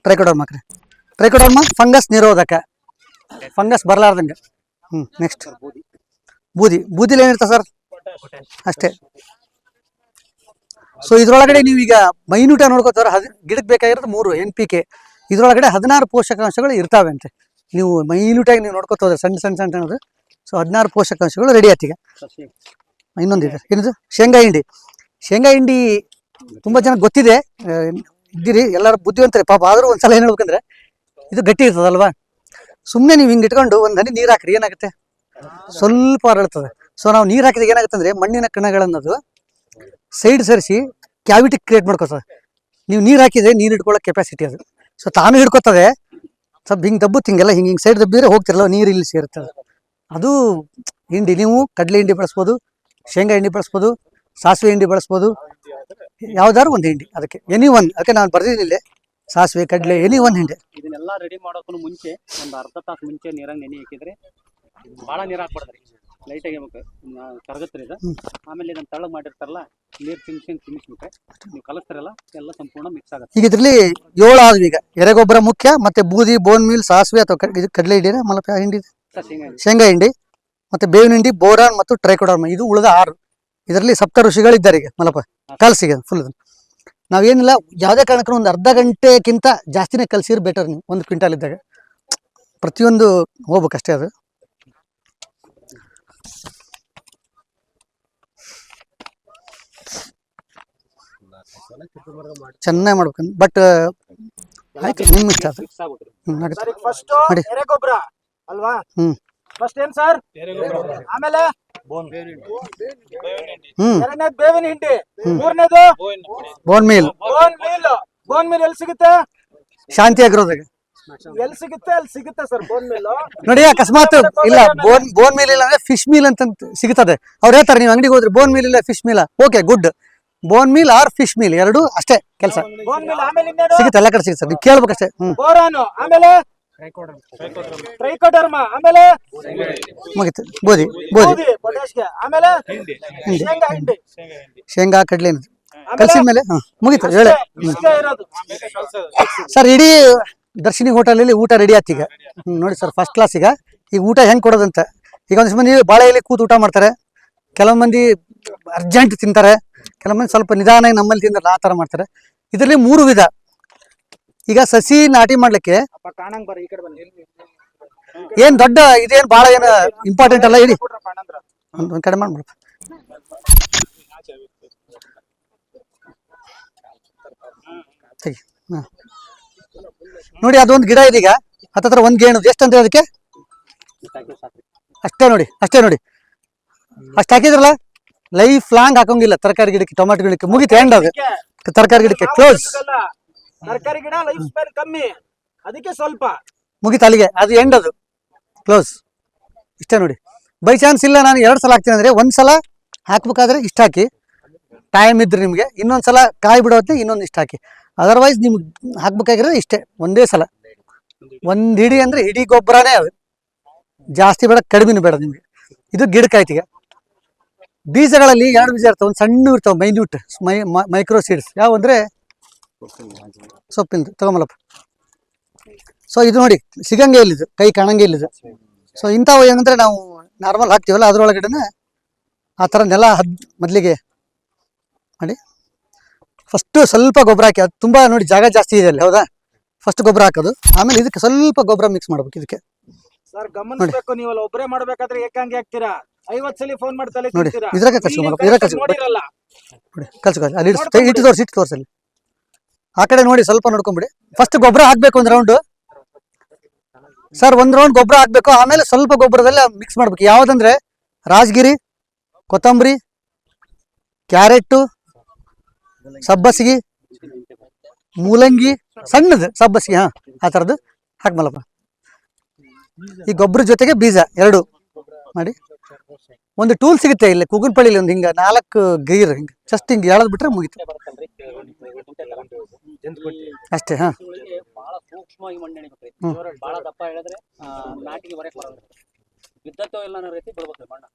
ಟ್ರೈಕೋಡರ್ಮ ಟ್ರೈಕೋಡರ್ಮ ಫಂಗಸ್ ನಿರೋಧಕ. ಫಂಗಸ್ ಬರಲಾರ್ದಂಗೆ. ಹ್ಞೂ ನೆಕ್ಸ್ಟ್ ಬೂದಿ. ಬೂದಿಲಿ ಏನಿರ್ತದೆ ಸರ್ ಅಷ್ಟೇ. ಸೊ ಇದ್ರೊಳಗಡೆ ನೀವು ಈಗ ಮೈನ್ಯೂಟ ನೋಡ್ಕೋತಾರ ಹದ್ ಗಿಡಕ್ಕೆ ಬೇಕಾಗಿರೋದು ಮೂರು ಎನ್ ಪಿ ಕೆ ಇದ್ರೊಳಗಡೆ ಹದಿನಾರು ಪೋಷಕಾಂಶಗಳು ಇರ್ತಾವೆ ಅಂತೆ ನೀವು ಮೈನ್ಯೂಟಾಗಿ ನೀವು ನೋಡ್ಕೋತ ಹೋದ್ರೆ ಸಣ್ಣ ಸಣ್ಣ ಸಣ್ಣ ಸಣ್ಣದು ಸೊ ಹದಿನಾರು ಪೋಷಕಾಂಶಗಳು ರೆಡಿ ಆಯ್ತೀಗ ಇನ್ನೊಂದಿದೆ ಏನಿದು ಶೇಂಗಾ ಹಿಂಡಿ. ಶೇಂಗಾ ಹಿಂಡಿ ತುಂಬ ಜನ ಗೊತ್ತಿದೆ. ಇದ್ದೀರಿ ಎಲ್ಲರೂ ಬುದ್ಧಿವಂತರೇ. ಪಾಪ ಆದರೂ ಒಂದ್ಸಲ ಏನು ಹೇಳ್ಬೇಕಂದ್ರೆ ಇದು ಗಟ್ಟಿ ಇರ್ತದಲ್ವಾ? ಸುಮ್ಮನೆ ನೀವು ಹಿಂಗೆ ಇಟ್ಕೊಂಡು ಒಂದು ಹನಿ ನೀರು ಹಾಕ್ರಿ ಏನಾಗುತ್ತೆ? ಸ್ವಲ್ಪ ಹರಡ್ತದೆ ಸೊ ನಾವು ನೀರು ಹಾಕಿದಾಗ ಏನಾಗುತ್ತೆ ಅಂದ್ರೆ ಮಣ್ಣಿನ ಕಣಗಳನ್ನದು ಸೈಡ್ ಸರಿಸಿ ಕ್ಯಾವಿಟಿ ಕ್ರಿಯೇಟ್ ಮಾಡ್ಕೊತದೆ ನೀವು ನೀರು ಹಾಕಿದ್ರೆ ನೀರು ಹಿಡ್ಕೊಳ್ಳೋ ಕೆಪಾಸಿಟಿ ಅದು. ಸೊ ತಾನು ಹಿಡ್ಕೊತದೆ ಸ್ವಲ್ಪ ಹಿಂಗೆ ದಬ್ಬು ಹಿಂಗೆಲ್ಲ ಹಿಂಗೆ ಹಿಂಗೆ ಸೈಡ್ ದಬ್ಬಿದ್ರೆ ಹೋಗ್ತಿರಲ್ಲ ನೀರು ಇಲ್ಲಿ ಸೇರುತ್ತದೆ. ಅದು ಹಿಂಡಿ ನೀವು ಕಡಲೆ ಹಿಂಡಿ ಬಳಸ್ಬೋದು ಶೇಂಗಾ ಹಿಂಡಿ ಬಳಸ್ಬೋದು ಸಾಸಿವೆ ಹಿಂಡಿ ಬಳಸ್ಬೋದು. ಯಾವ್ದಾದ್ರು ಒಂದು ಹಿಂಡಿ ಅದಕ್ಕೆ ಎನಿ ಒನ್ ಅದಕ್ಕೆ ನಾನು ಬರ್ದಿದ್ದಿಲ್ಲ. ಸಾಸಿವೆ ಕಡಲೆ ಎನಿ ಒನ್ ಹಿಂಡಿ. ಇದನ್ನೆಲ್ಲ ರೆಡಿ ಮಾಡೋಕ್ಕೂ ಮುಂಚೆ ಒಂದು ಅರ್ಧ ತಾಸು ಮುಂಚೆ ನೀರಾಗ ನೆನೆ ಹಾಕಿದ್ರೆ ಭಾಳ ನೀರು ಹಾಕ್ಬಾರ್ದ್ರಿ. ಲೈಟ್ ಆಗಿರ್ಬೇಕು ಕರಗತ್ರಿ ಇದು. ಆಮೇಲೆ ಇದನ್ನ ತಳಗ್ ಮಾಡಿರ್ತಾರಲ್ಲ ನೀರು ತಿನ್ಸ್ಕೊಂಡು ತಿನ್ನಿಸ್ಬಿಟ್ರೆ ನೀವು ಕಲಿಸ್ತಾರಲ್ಲ ಎಲ್ಲ ಸಂಪೂರ್ಣ ಮಿಕ್ಸ್ ಆಗುತ್ತೆ. ಈಗ ಇದರಲ್ಲಿ ಏಳು ಆದ್ವಿ ಈಗ. ಎರೆಗೊಬ್ಬರ ಮುಖ್ಯ ಮತ್ತೆ ಬೂದಿ ಬೋನ್ ಮೀಲ್ ಸಾಸಿವೆ ಅಥವಾ ಕಡಲೆ ಹಿಂಡಿ ಮಲಪ ಹಿಂಡಿ. ಶೇಂಗಾ ಹಿಂಡಿ. ಮತ್ತೆ ಬೇವಿನ ಹಿಂಡಿ ಬೋರಾನ್ ಮತ್ತು ಟ್ರೈಕೋಡರ್ಮ. ಇದು ಉಳಿದ ಆರು. ಇದರಲ್ಲಿ ಸಪ್ತ ಋಷಿಗಳಿದ್ದಾರೆ ಈಗ ಮಲಪ ಕಲ್ಸಿಗೆ ಫುಲ್ ನಾವೇನಿಲ್ಲ ಯಾವುದೇ ಕಾರಣಕ್ಕೂ ಒಂದು ಅರ್ಧ ಗಂಟೆಗಿಂತ ಜಾಸ್ತಿನೇ ಕಲ್ಸಿರ್ ಬೆಟರ್ ನೀವು ಒಂದು ಕ್ವಿಂಟಾಲ್ ಇದ್ದಾಗ. ಪ್ರತಿಯೊಂದು ಹೋಗ್ಬೇಕಷ್ಟೇ ಅದು. ಚೆನ್ನಾಗಿ ಮಾಡ್ಬೇಕು ಬಟ್ ಆಯ್ತು ನಿಮ್ಮ ಇಷ್ಟ ಅದು ಆಗ್ಬಿಟ್ರಿ ಹ್ಮ್, ಫಸ್ಟ್ ಏನ್ ಸರ್ ಆಮೇಲೆ? ಎರಡನೇದು ಬೇವಿನ ಹಿಂಡಿ. ಮೂರನೇದು? Bone meal bone meal bone meal ಎಲ್ಲಿ ಸಿಗುತ್ತೆ? ಶಾಂತಿ ಆಗಿರೋದಾಗ ಎಲ್ಲಿ ಸಿಗುತ್ತೆ? ಅಲ್ಲಿ ಸಿಗುತ್ತೆ ಸರ್ ಬೋನ್ ಮೀಲ್ ನೋಡಿ ಅಕಸ್ಮಾತ್ ಇಲ್ಲ ಬೋನ್ ಬೋನ್ ಮೀಲ್ ಇಲ್ಲ ಅಂದ್ರೆ ಫಿಶ್ ಮೀಲ್ ಅಂತ ಸಿಗುತ್ತದೆ. ಅವ್ರು ಹೇಳ್ತಾರೆ ನೀವು ಅಂಗಡಿಗೆ ಹೋದ್ರೆ ಬೋನ್ ಮೀಲ್ ಇಲ್ಲ fish meal okay good bone meal or fish meal ಎರಡು ಅಷ್ಟೇ ಕೆಲಸ. ಬೋನ್ ಮೀಲ್ ಆಮೇಲೆ ಇನ್ನೇನು? ಸಿಗುತ್ತೆ ಎಲ್ಲ ಕಡೆ ಸಿಗುತ್ತೆ ನೀವು ಕೇಳ್ಬೇಕಷ್ಟೇ. ಹ್ಮ್. ಬೋರಾನು. ಆಮೇಲೆ? ಟ್ರೈಕೋಡರ್ಮ. ಆಮೇಲೆ ಮುಗಿತು. ಬೋದಿ ಬೋದಿ ಪೊಟ್ಯಾಶ್ಗೆ ಆಮೇಲೆ ಶೇಂಗಾ ಹಿಂಡಿ. ಶೇಂಗಾ ಕಡ್ಲೆ ಕಲ್ಸಿದ ಮೇಲೆ? ಮುಗಿತು ಹೇಳ. ಇರೋದು. ಸರ್ ಇಡೀ ದರ್ಶಿನಿ ಹೋಟೆಲಲ್ಲಿ ಊಟ ರೆಡಿ ಆಯ್ತು ಈಗ. ಹ್ಮ್, ನೋಡಿ ಸರ್ ಫಸ್ಟ್ ಕ್ಲಾಸ್ ಈಗ. ಈಗ ಊಟ ಹೆಂಗೆ ಕೊಡೋದಂತ? ಈಗ ಒಂದಿಷ್ಟು ಮಂದಿ ಬಾಳೆ ಎಲೆ ಕೂತು ಊಟ ಮಾಡ್ತಾರೆ. ಕೆಲವು ಮಂದಿ ಅರ್ಜೆಂಟ್ ತಿಂತಾರೆ. ಕೆಲವು ಮಂದಿ ಸ್ವಲ್ಪ ನಿಧಾನ ನಮ್ಮಲ್ಲಿ ತಿಂದ್ರೆ ಆ ಥರ ಮಾಡ್ತಾರೆ. ಇದರಲ್ಲಿ ಮೂರು ವಿಧ. ಈಗ ಸಸಿ ನಾಟಿ ಮಾಡ್ಲಿಕ್ಕೆ ಏನ್ ದೊಡ್ಡ ಇದೇನ್ ಬಹಳ ಏನು ಇಂಪಾರ್ಟೆಂಟ್ ಅಲ್ಲ ಇಡಿ. ಒಂದ್ ಕಡೆ ಮಾಡ್ಬಿಡ. ನೋಡಿ ಅದೊಂದು ಗಿಡ ಇದೀಗ. ಹತ್ತತ್ರ ಒಂದ್ ಗೇಣು. ಎಷ್ಟು ಅಂತ ಅದಕ್ಕೆ? ಅಷ್ಟೇ ನೋಡಿ ಅಷ್ಟೇ ನೋಡಿ. ಅಷ್ಟು ಹಾಕಿದ್ರಲ್ಲ? Life long ಹಾಕೋಂಗಿಲ್ಲ. ತರಕಾರಿ ಗಿಡಕ್ಕೆ ಟೊಮೆಟೊ ಗಿಡಕ್ಕೆ ಮುಗಿತು ಎಂಡ್ ಅದು ತರಕಾರಿ ಗಿಡಕ್ಕೆ ಕ್ಲೋಸ್. ತರಕಾರಿ ಗಿಡ ಲೈಫ್ ಸ್ಪ್ಯಾನ್ ಕಮ್ಮಿ. ಅದಕ್ಕೆ ಸ್ವಲ್ಪ. ಮುಗಿತ ಅಲ್ಲಿಗೆ ಅದು ಎಂಡ್ ಅದು. ಕ್ಲೋಸ್ ಇಷ್ಟೇ ನೋಡಿ. ಬೈ ಚಾನ್ಸ್ ಇಲ್ಲ ನಾನು ಎರಡು ಸಲ ಹಾಕ್ತೀನಿ ಅಂದ್ರೆ ಒಂದ್ಸಲ ಹಾಕ್ಬೇಕಾದ್ರೆ ಇಷ್ಟ ಹಾಕಿ. ಟೈಮ್ ಇದ್ರೆ ನಿಮಗೆ, ಇನ್ನೊಂದು ಸಲ ಕಾಯಿ ಬಿಡೋತ್ತೆ ಇನ್ನೊಂದು ಇಷ್ಟ ಹಾಕಿ. ಅದರ್ವೈಸ್ ನಿಮ್ಗೆ ಹಾಕ್ಬೇಕಾಗಿರೋದು ಇಷ್ಟೇ, ಒಂದೇ ಸಲ. ಒಂದು ಹಿಡಿ ಅಂದ್ರೆ ಹಿಡಿ ಗೊಬ್ಬರನೇ ಅದು. ಜಾಸ್ತಿ ಬೇಡ, ಕಡಿಮೆನೂ ಬೇಡ ನಿಮಗೆ. ಇದು ಗಿಡ ಈಗ ಬೀಜಗಳಲ್ಲಿ ಎರಡು ಬೀಜ ಇರ್ತವೆ, ಒಂದು ಸಣ್ಣ ಇರ್ತವೆ ಮೈನ್ಯೂಟ್ ಮೈ ಮೈಕ್ರೋ ಸೀಡ್ಸ್ ಯಾವ ಸೊಪ್ಪಿಂದು ತಗೊಂಬಲ್ಲಪ್ಪ. ಸೊ ಇದು ನೋಡಿ ಸಿಗಂಗೆ ಇಲ್ಲಿದು ಕೈ ಕಾಣಂಗೆ ಇಲ್ಲಿದು. ಸೊ ಇಂಥವು ಏನಂದ್ರೆ ನಾವು ನಾರ್ಮಲ್ ಹಾಕ್ತೀವಲ್ಲ ಅದರೊಳಗಡೆನೆ ಆ ಥರ ನೆಲ ಹದ್ ಮೊದಲಿಗೆ ನೋಡಿ ಫಸ್ಟು ಸ್ವಲ್ಪ ಗೊಬ್ಬರ ಹಾಕಿ ಅದು ತುಂಬ ನೋಡಿ ಜಾಗ ಜಾಸ್ತಿ ಇದೆ ಅಲ್ಲಿ ಹೌದಾ? ಫಸ್ಟ್ ಗೊಬ್ಬರ ಹಾಕೋದು ಆಮೇಲೆ ಇದಕ್ಕೆ ಸ್ವಲ್ಪ ಗೊಬ್ಬರ ಮಿಕ್ಸ್ ಮಾಡ್ಬೇಕು ಇದಕ್ಕೆ. ಸರ್ ಗಮನಿಸ್ಬೇಕು ನೀವಲ್ಲ ಒಬ್ಬರೇ ಮಾಡ್ಬೇಕಾದ್ರೆ ಏಕಾಂಗಿ ಹಾಕ್ತೀರಾ ಐವತ್ತು ಸಲ ಫೋನ್ ಮಾಡಿ ತಲೆ ನೋಡಿ. ಇದ್ರಾಗೆ ಕಳ್ಸಿ ಇದ್ರಾಗ ಕಳ್ಸಿ. ನೋಡಿ ಕಳ್ಸಿ ಕಳ್ಸಿ ಅಲ್ಲಿ ಇಟ್ಟು ತೋರಿಸಿ ಇಟ್ಟು ತೋರಿಸಿ ಅಲ್ಲಿ. ಆ ಕಡೆ ನೋಡಿ ಸ್ವಲ್ಪ ನೋಡ್ಕೊಂಬಿಡಿ. ಫಸ್ಟ್ ಗೊಬ್ಬರ ಹಾಕ್ಬೇಕು ಒಂದು ರೌಂಡ್ ಸರ್ ಒಂದ್ ರೌಂಡ್ ಗೊಬ್ಬರ ಹಾಕ್ಬೇಕು. ಆಮೇಲೆ ಸ್ವಲ್ಪ ಗೊಬ್ಬರದಲ್ಲೇ ಮಿಕ್ಸ್ ಮಾಡ್ಬೇಕು. ಯಾವ್ದಂದ್ರೆ ರಾಜಗಿರಿ, ಕೊತ್ತಂಬರಿ ಕ್ಯಾರೆಟ್ ಸಬ್ಬಸಿಗೆ, ಮೂಲಂಗಿ, ಸಣ್ಣದು ಸಬ್ಬಸಿಗೆ, ಹಾ, ಆ ಥರದ್ದು ಹಾಕ್ಮಲ್ಲಪ್ಪ ಈ ಗೊಬ್ಬರ ಜೊತೆಗೆ ಬೀಜ ಎರಡು. ಮಾಡಿ. ಒಂದು ಟೂಲ್ ಸಿಗುತ್ತೆ ಇಲ್ಲಿ ಕುಗುನ್ಪಳ್ಳಿಲಿ ಒಂದು ಹಿಂಗೆ ನಾಲ್ಕು ಗೈರ್ ಹಿಂಗೆ. ಜಸ್ಟ್ ಹಿಂಗೆ ಎಳದ್ ಬಿಟ್ರೆ ಮುಗೀತು. ಗುಂಟೆ ಅಷ್ಟೇ ಹಾ. ಬಹಳ ಸೂಕ್ಷ್ಮವಾಗಿ ಮಣ್ಣು ಎಣಿಬೇಕ್ರಿ ಹ್ಮ್. ಬಹಳ ದಪ್ಪ ಹೇಳಿದ್ರೆ ಆ, ನಾಟಿಗೆ ಹೊರಗೆ ಬರಲ್ಲ ಬಿದ್ದತ್ತೋ ಇಲ್ಲ ಅನ್ನೋ ರೀತಿ ಬಿಡ್ಬೇಕ್ರಿ ಮಣ್ಣ.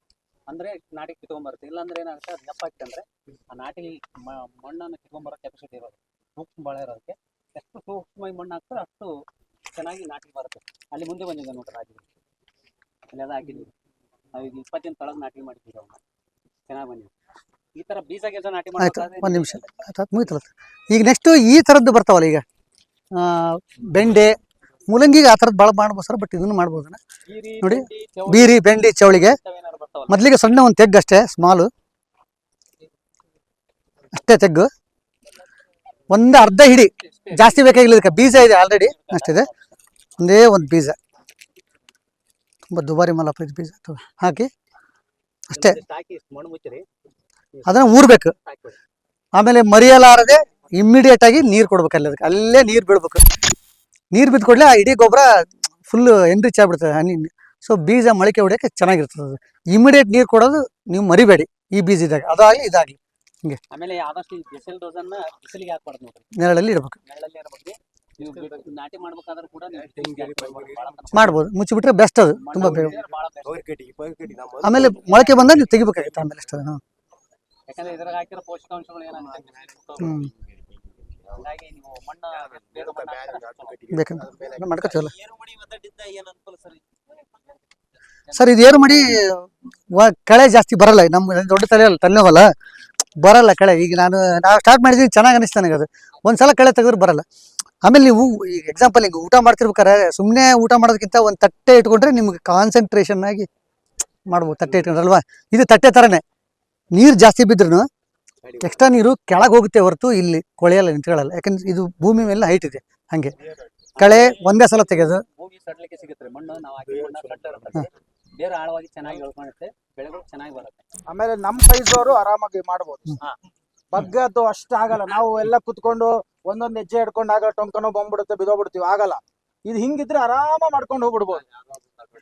ಅಂದ್ರೆ ನಾಟಿಗೆ ಕಿತ್ಕೊಂಬರುತ್ತೆ. ಇಲ್ಲಾಂದ್ರೆ ಏನಾಗುತ್ತೆ ಅದು ದಪ್ಪ ಹಾಕ್ತಂದ್ರೆ ಆ ನಾಟಿಗೆ ಮ- ಮಣ್ಣನ್ನು ಕಿತ್ಕೊಂಬರೋ ಕೆಪಾಸಿಟಿ ಇರೋದು. ಸೂಕ್ಷ್ಮ ಬಹಳ ಇರೋದಕ್ಕೆ ಎಷ್ಟು ಸೂಕ್ಷ್ಮವಾಗಿ ಮಣ್ಣು ಹಾಕ್ತಾರೆ ಅಷ್ಟು ಚೆನ್ನಾಗಿ ನಾಟಿಗೆ ಬರುತ್ತೆ. ಅಲ್ಲಿ ಮುಂದೆ ಬಂದಿದೆ ನೋಡ್ರಿ ರಾಜು ಅಲ್ಲಿ ಅದ ಹಾಕಿದ್ವಿ ನಾವು ಈಗ ಇಪ್ಪತ್ತಿನ ತಳಗ್ ನಾಟಿ ಮಾಡಿದ್ವಿ ಅವನ್ನ ಚೆನ್ನಾಗಿ ಬಂದಿದೆ. ಈ ತರ ಬೀಜ ಗೀಜ ನಾಟಿ ಆಯ್ತು ಒಂದು ನಿಮಿಷ. ಆಯ್ತು ಮುಗಿತಲ್ಲ. ಈಗ ನೆಕ್ಸ್ಟ್ ಈ ಥರದ್ದು ಬರ್ತಾವಲ್ಲ ಈಗ ಬೆಂಡೆ ಮೂಲಂಗಿಗೆ ಆ ಥರದ್ದು ಭಾಳ ಮಾಡ್ಬೋದು ಸರ್ ಬಟ್ ಇದನ್ನು ಮಾಡ್ಬೋದು ನೋಡಿ, ಬೀರಿ ಬೆಂಡಿ ಚವಳಿಗೆ ಮೊದಲಿಗೆ ಸಣ್ಣ ಒಂದು ತೆಗ್ ಅಷ್ಟೇ ಸ್ಮಾಲು ಅಷ್ಟೇ ತೆಗ್ಗು. ಒಂದು ಅರ್ಧ ಹಿಡಿ ಜಾಸ್ತಿ ಬೇಕಾಗಿಲ್ಲ ಇದಕ್ಕೆ ಬೀಜ ಇದೆ ಆಲ್ರೆಡಿ ಅಷ್ಟಿದೆ ಒಂದೇ ಒಂದು ಬೀಜ. ತುಂಬ ದುಬಾರಿ ಮಲ್ಲಪ್ಪ ಇದು ಬೀಜ. ಹಾಕಿ. ಅಷ್ಟೇ. ಅದನ್ನ ಊರ್ಬೇಕು. ಆಮೇಲೆ ಮರಿಯಲಾರದೆ ಇಮ್ಮಿಡಿಯೇಟ್ ಆಗಿ ನೀರು ಕೊಡ್ಬೇಕು ಅಲ್ಲಿ ಅದಕ್ಕೆ ಅಲ್ಲೇ ನೀರು ಬಿಡ್ಬೇಕು. ನೀರು ಬಿದ್ದ ಕೂಡಲೇ ಆ ಇಡೀ ಗೊಬ್ಬರ ಫುಲ್ ಎನ್ರಿಚ್ ಆಗ್ಬಿಡ್ತದೆ. ಹನಿ ಸೊ ಬೀಜ ಮೊಳಕೆ ಹೊಡಿಯೋಕೆ ಚೆನ್ನಾಗಿರ್ತದೆ ಅದು. ಇಮಿಡಿಯೇಟ್ ನೀರು ಕೊಡೋದು ನೀವು ಮರಿಬೇಡಿ ಈ ಬೀಜದಾಗ ಅದಾಗಲಿ ಇದಾಗಲಿ. ಆಮೇಲೆ ಆದಷ್ಟು ಬಿಸಿಲ್ ಬಿಸಿಲಿಗೆ ಹಾಕ್ಬಾರ್ದು ನೋಡ್ರಿ. ನೆರಳಲ್ಲಿ ಇರ್ಬೇಕು ನೆರಳಲ್ಲಿ ಇರಬೇಕು ನೀವು ನಾಟಿ ಮಾಡ್ಬೇಕಾದ್ರೆ ಕೂಡ ನೀವು ಬಿಸಿಲಿಗೆ ಹಾಕ್ಬಾರ್ದು. ಭಾಳ ತಪ್ಪು. ಮಾಡ್ಬೋದು. ಮುಚ್ಚಿಬಿಟ್ರೆ ಬೆಸ್ಟ್ ಅದು. ತುಂಬಾ ಬೇಗ. ಆಮೇಲೆ ಮೊಳಕೆ ಬಂದಾಗ ನೀವು ತೆಗಿಬೇಕಾಗಿತ್ತು ಆಮೇಲೆ ಅಷ್ಟೇ ಯಾಕಂದ್ರೆ ಇದ್ರಾಗ ಹಾಕಿರೋ ಪೋಷಕಾಂಶಗಳು ಏನಾಗುತ್ತೆ ಹ್ಞೂ ಹಾಗಾಗಿ ನೀವು ಮಣ್ಣ ಬೇಗ ಮಣ್ಣ ಹಾಕ್ತಾರೆ. ಬೇಕಂತ ಮಾಡ್ಕೋತೀವಲ್ಲ ಏರುಮಡಿ ಒತ್ತಡದಿಂದ ಏನ್ ಅನುಕೂಲ ಸರ್ ಇದು? ಸರ್ ಇದು ಏರು ಮಾಡಿ ವ- ಕಳೆ ಜಾಸ್ತಿ ಬರಲ್ಲ. ನಮ್ಮ ದೊಡ್ಡ ತಲೆ ಅಲ್ಲ ತಲೆನೋವಲ್ಲ ಬರಲ್ಲ ಕಳೆ. ಈಗ ನಾನು ನಾವು ಸ್ಟಾರ್ಟ್ ಮಾಡಿದೀನಿ ಚೆನ್ನಾಗಿ ಅನಿಸ್ತು ನನಗೆ ಅದು. ಒಂದ್ಸಲ ಕಳೆ ತೆಗೆದ್ರೆ ಬರಲ್ಲ. ಆಮೇಲೆ ನೀವು ಈಗ ಎಕ್ಸಾಂಪಲ್ ಈಗ ಊಟ ಮಾಡ್ತಿರ್ಬೇಕಾರೆ ಸುಮ್ಮನೆ ಊಟ ಮಾಡೋದಕ್ಕಿಂತ ಒಂದು ತಟ್ಟೆ ಇಟ್ಕೊಂಡ್ರೆ ನಿಮ್ಗೆ ಕಾನ್ಸಂಟ್ರೇಷನ್ ಆಗಿ ಮಾಡ್ಬೋದು. ತಟ್ಟೆ ಇಟ್ಕೊಂಡ್ರಲ್ವಾ ಇದು ತಟ್ಟೆ ಥರನೇ ನೀರು ಜಾಸ್ತಿ ಬಿದ್ರೂ ಎಕ್ಸ್ಟ್ರಾ ನೀರು ಕೆಳಗೆ ಹೋಗುತ್ತೆ ಹೊರತು ಇಲ್ಲಿ ಕೊಳೆಯಲ್ಲ ನಿಂತ್ಕೊಳ್ಳಲ್ಲ. ಯಾಕಂದ್ರೆ ಇದು ಭೂಮಿ ಮೇಲೆ ಹೈಟ್ ಇದೆ ಹಂಗೆ. ಕಳೆ ಒಂದೇ ಸಲ ತೆಗೆದು ಭೂಮಿ ಸಡ್ಲಿಕ್ಕೆ ಸಿಗುತ್ತೆ. ಮಣ್ಣು ನಾವು ಹಾಕಿ ಮಣ್ಣ ಬೇರೆ ಆಳವಾಗಿ ಚೆನ್ನಾಗಿ ಬೆಳ್ಕೊಂಡುತ್ತೆ ಬೆಳೆಗಳು ಚೆನ್ನಾಗಿ ಬರುತ್ತೆ. ಆಮೇಲೆ ನಮ್ಮ ಸೈಜ್ ಅವರು ಆರಾಮಾಗಿ ಮಾಡ್ಬೋದು. ಬಗ್ಗದ್ದು ಅಷ್ಟ ಆಗಲ್ಲ. ನಾವು ಎಲ್ಲ ಕುತ್ಕೊಂಡು ಒಂದೊಂದು ಹೆಜ್ಜೆ ಹಿಡ್ಕೊಂಡು ಆಗ ಟೊಂಕನೋ ಬಂದ್ಬಿಡುತ್ತೆ ಬಿದೋಗ್ಬಿಡ್ತೀವಿ ಆಗಲ್ಲ. ಇದು ಹಿಂಗಿದ್ರೆ ಆರಾಮ ಮಾಡ್ಕೊಂಡು ಹೋಗ್ಬಿಡ್ಬೋದು.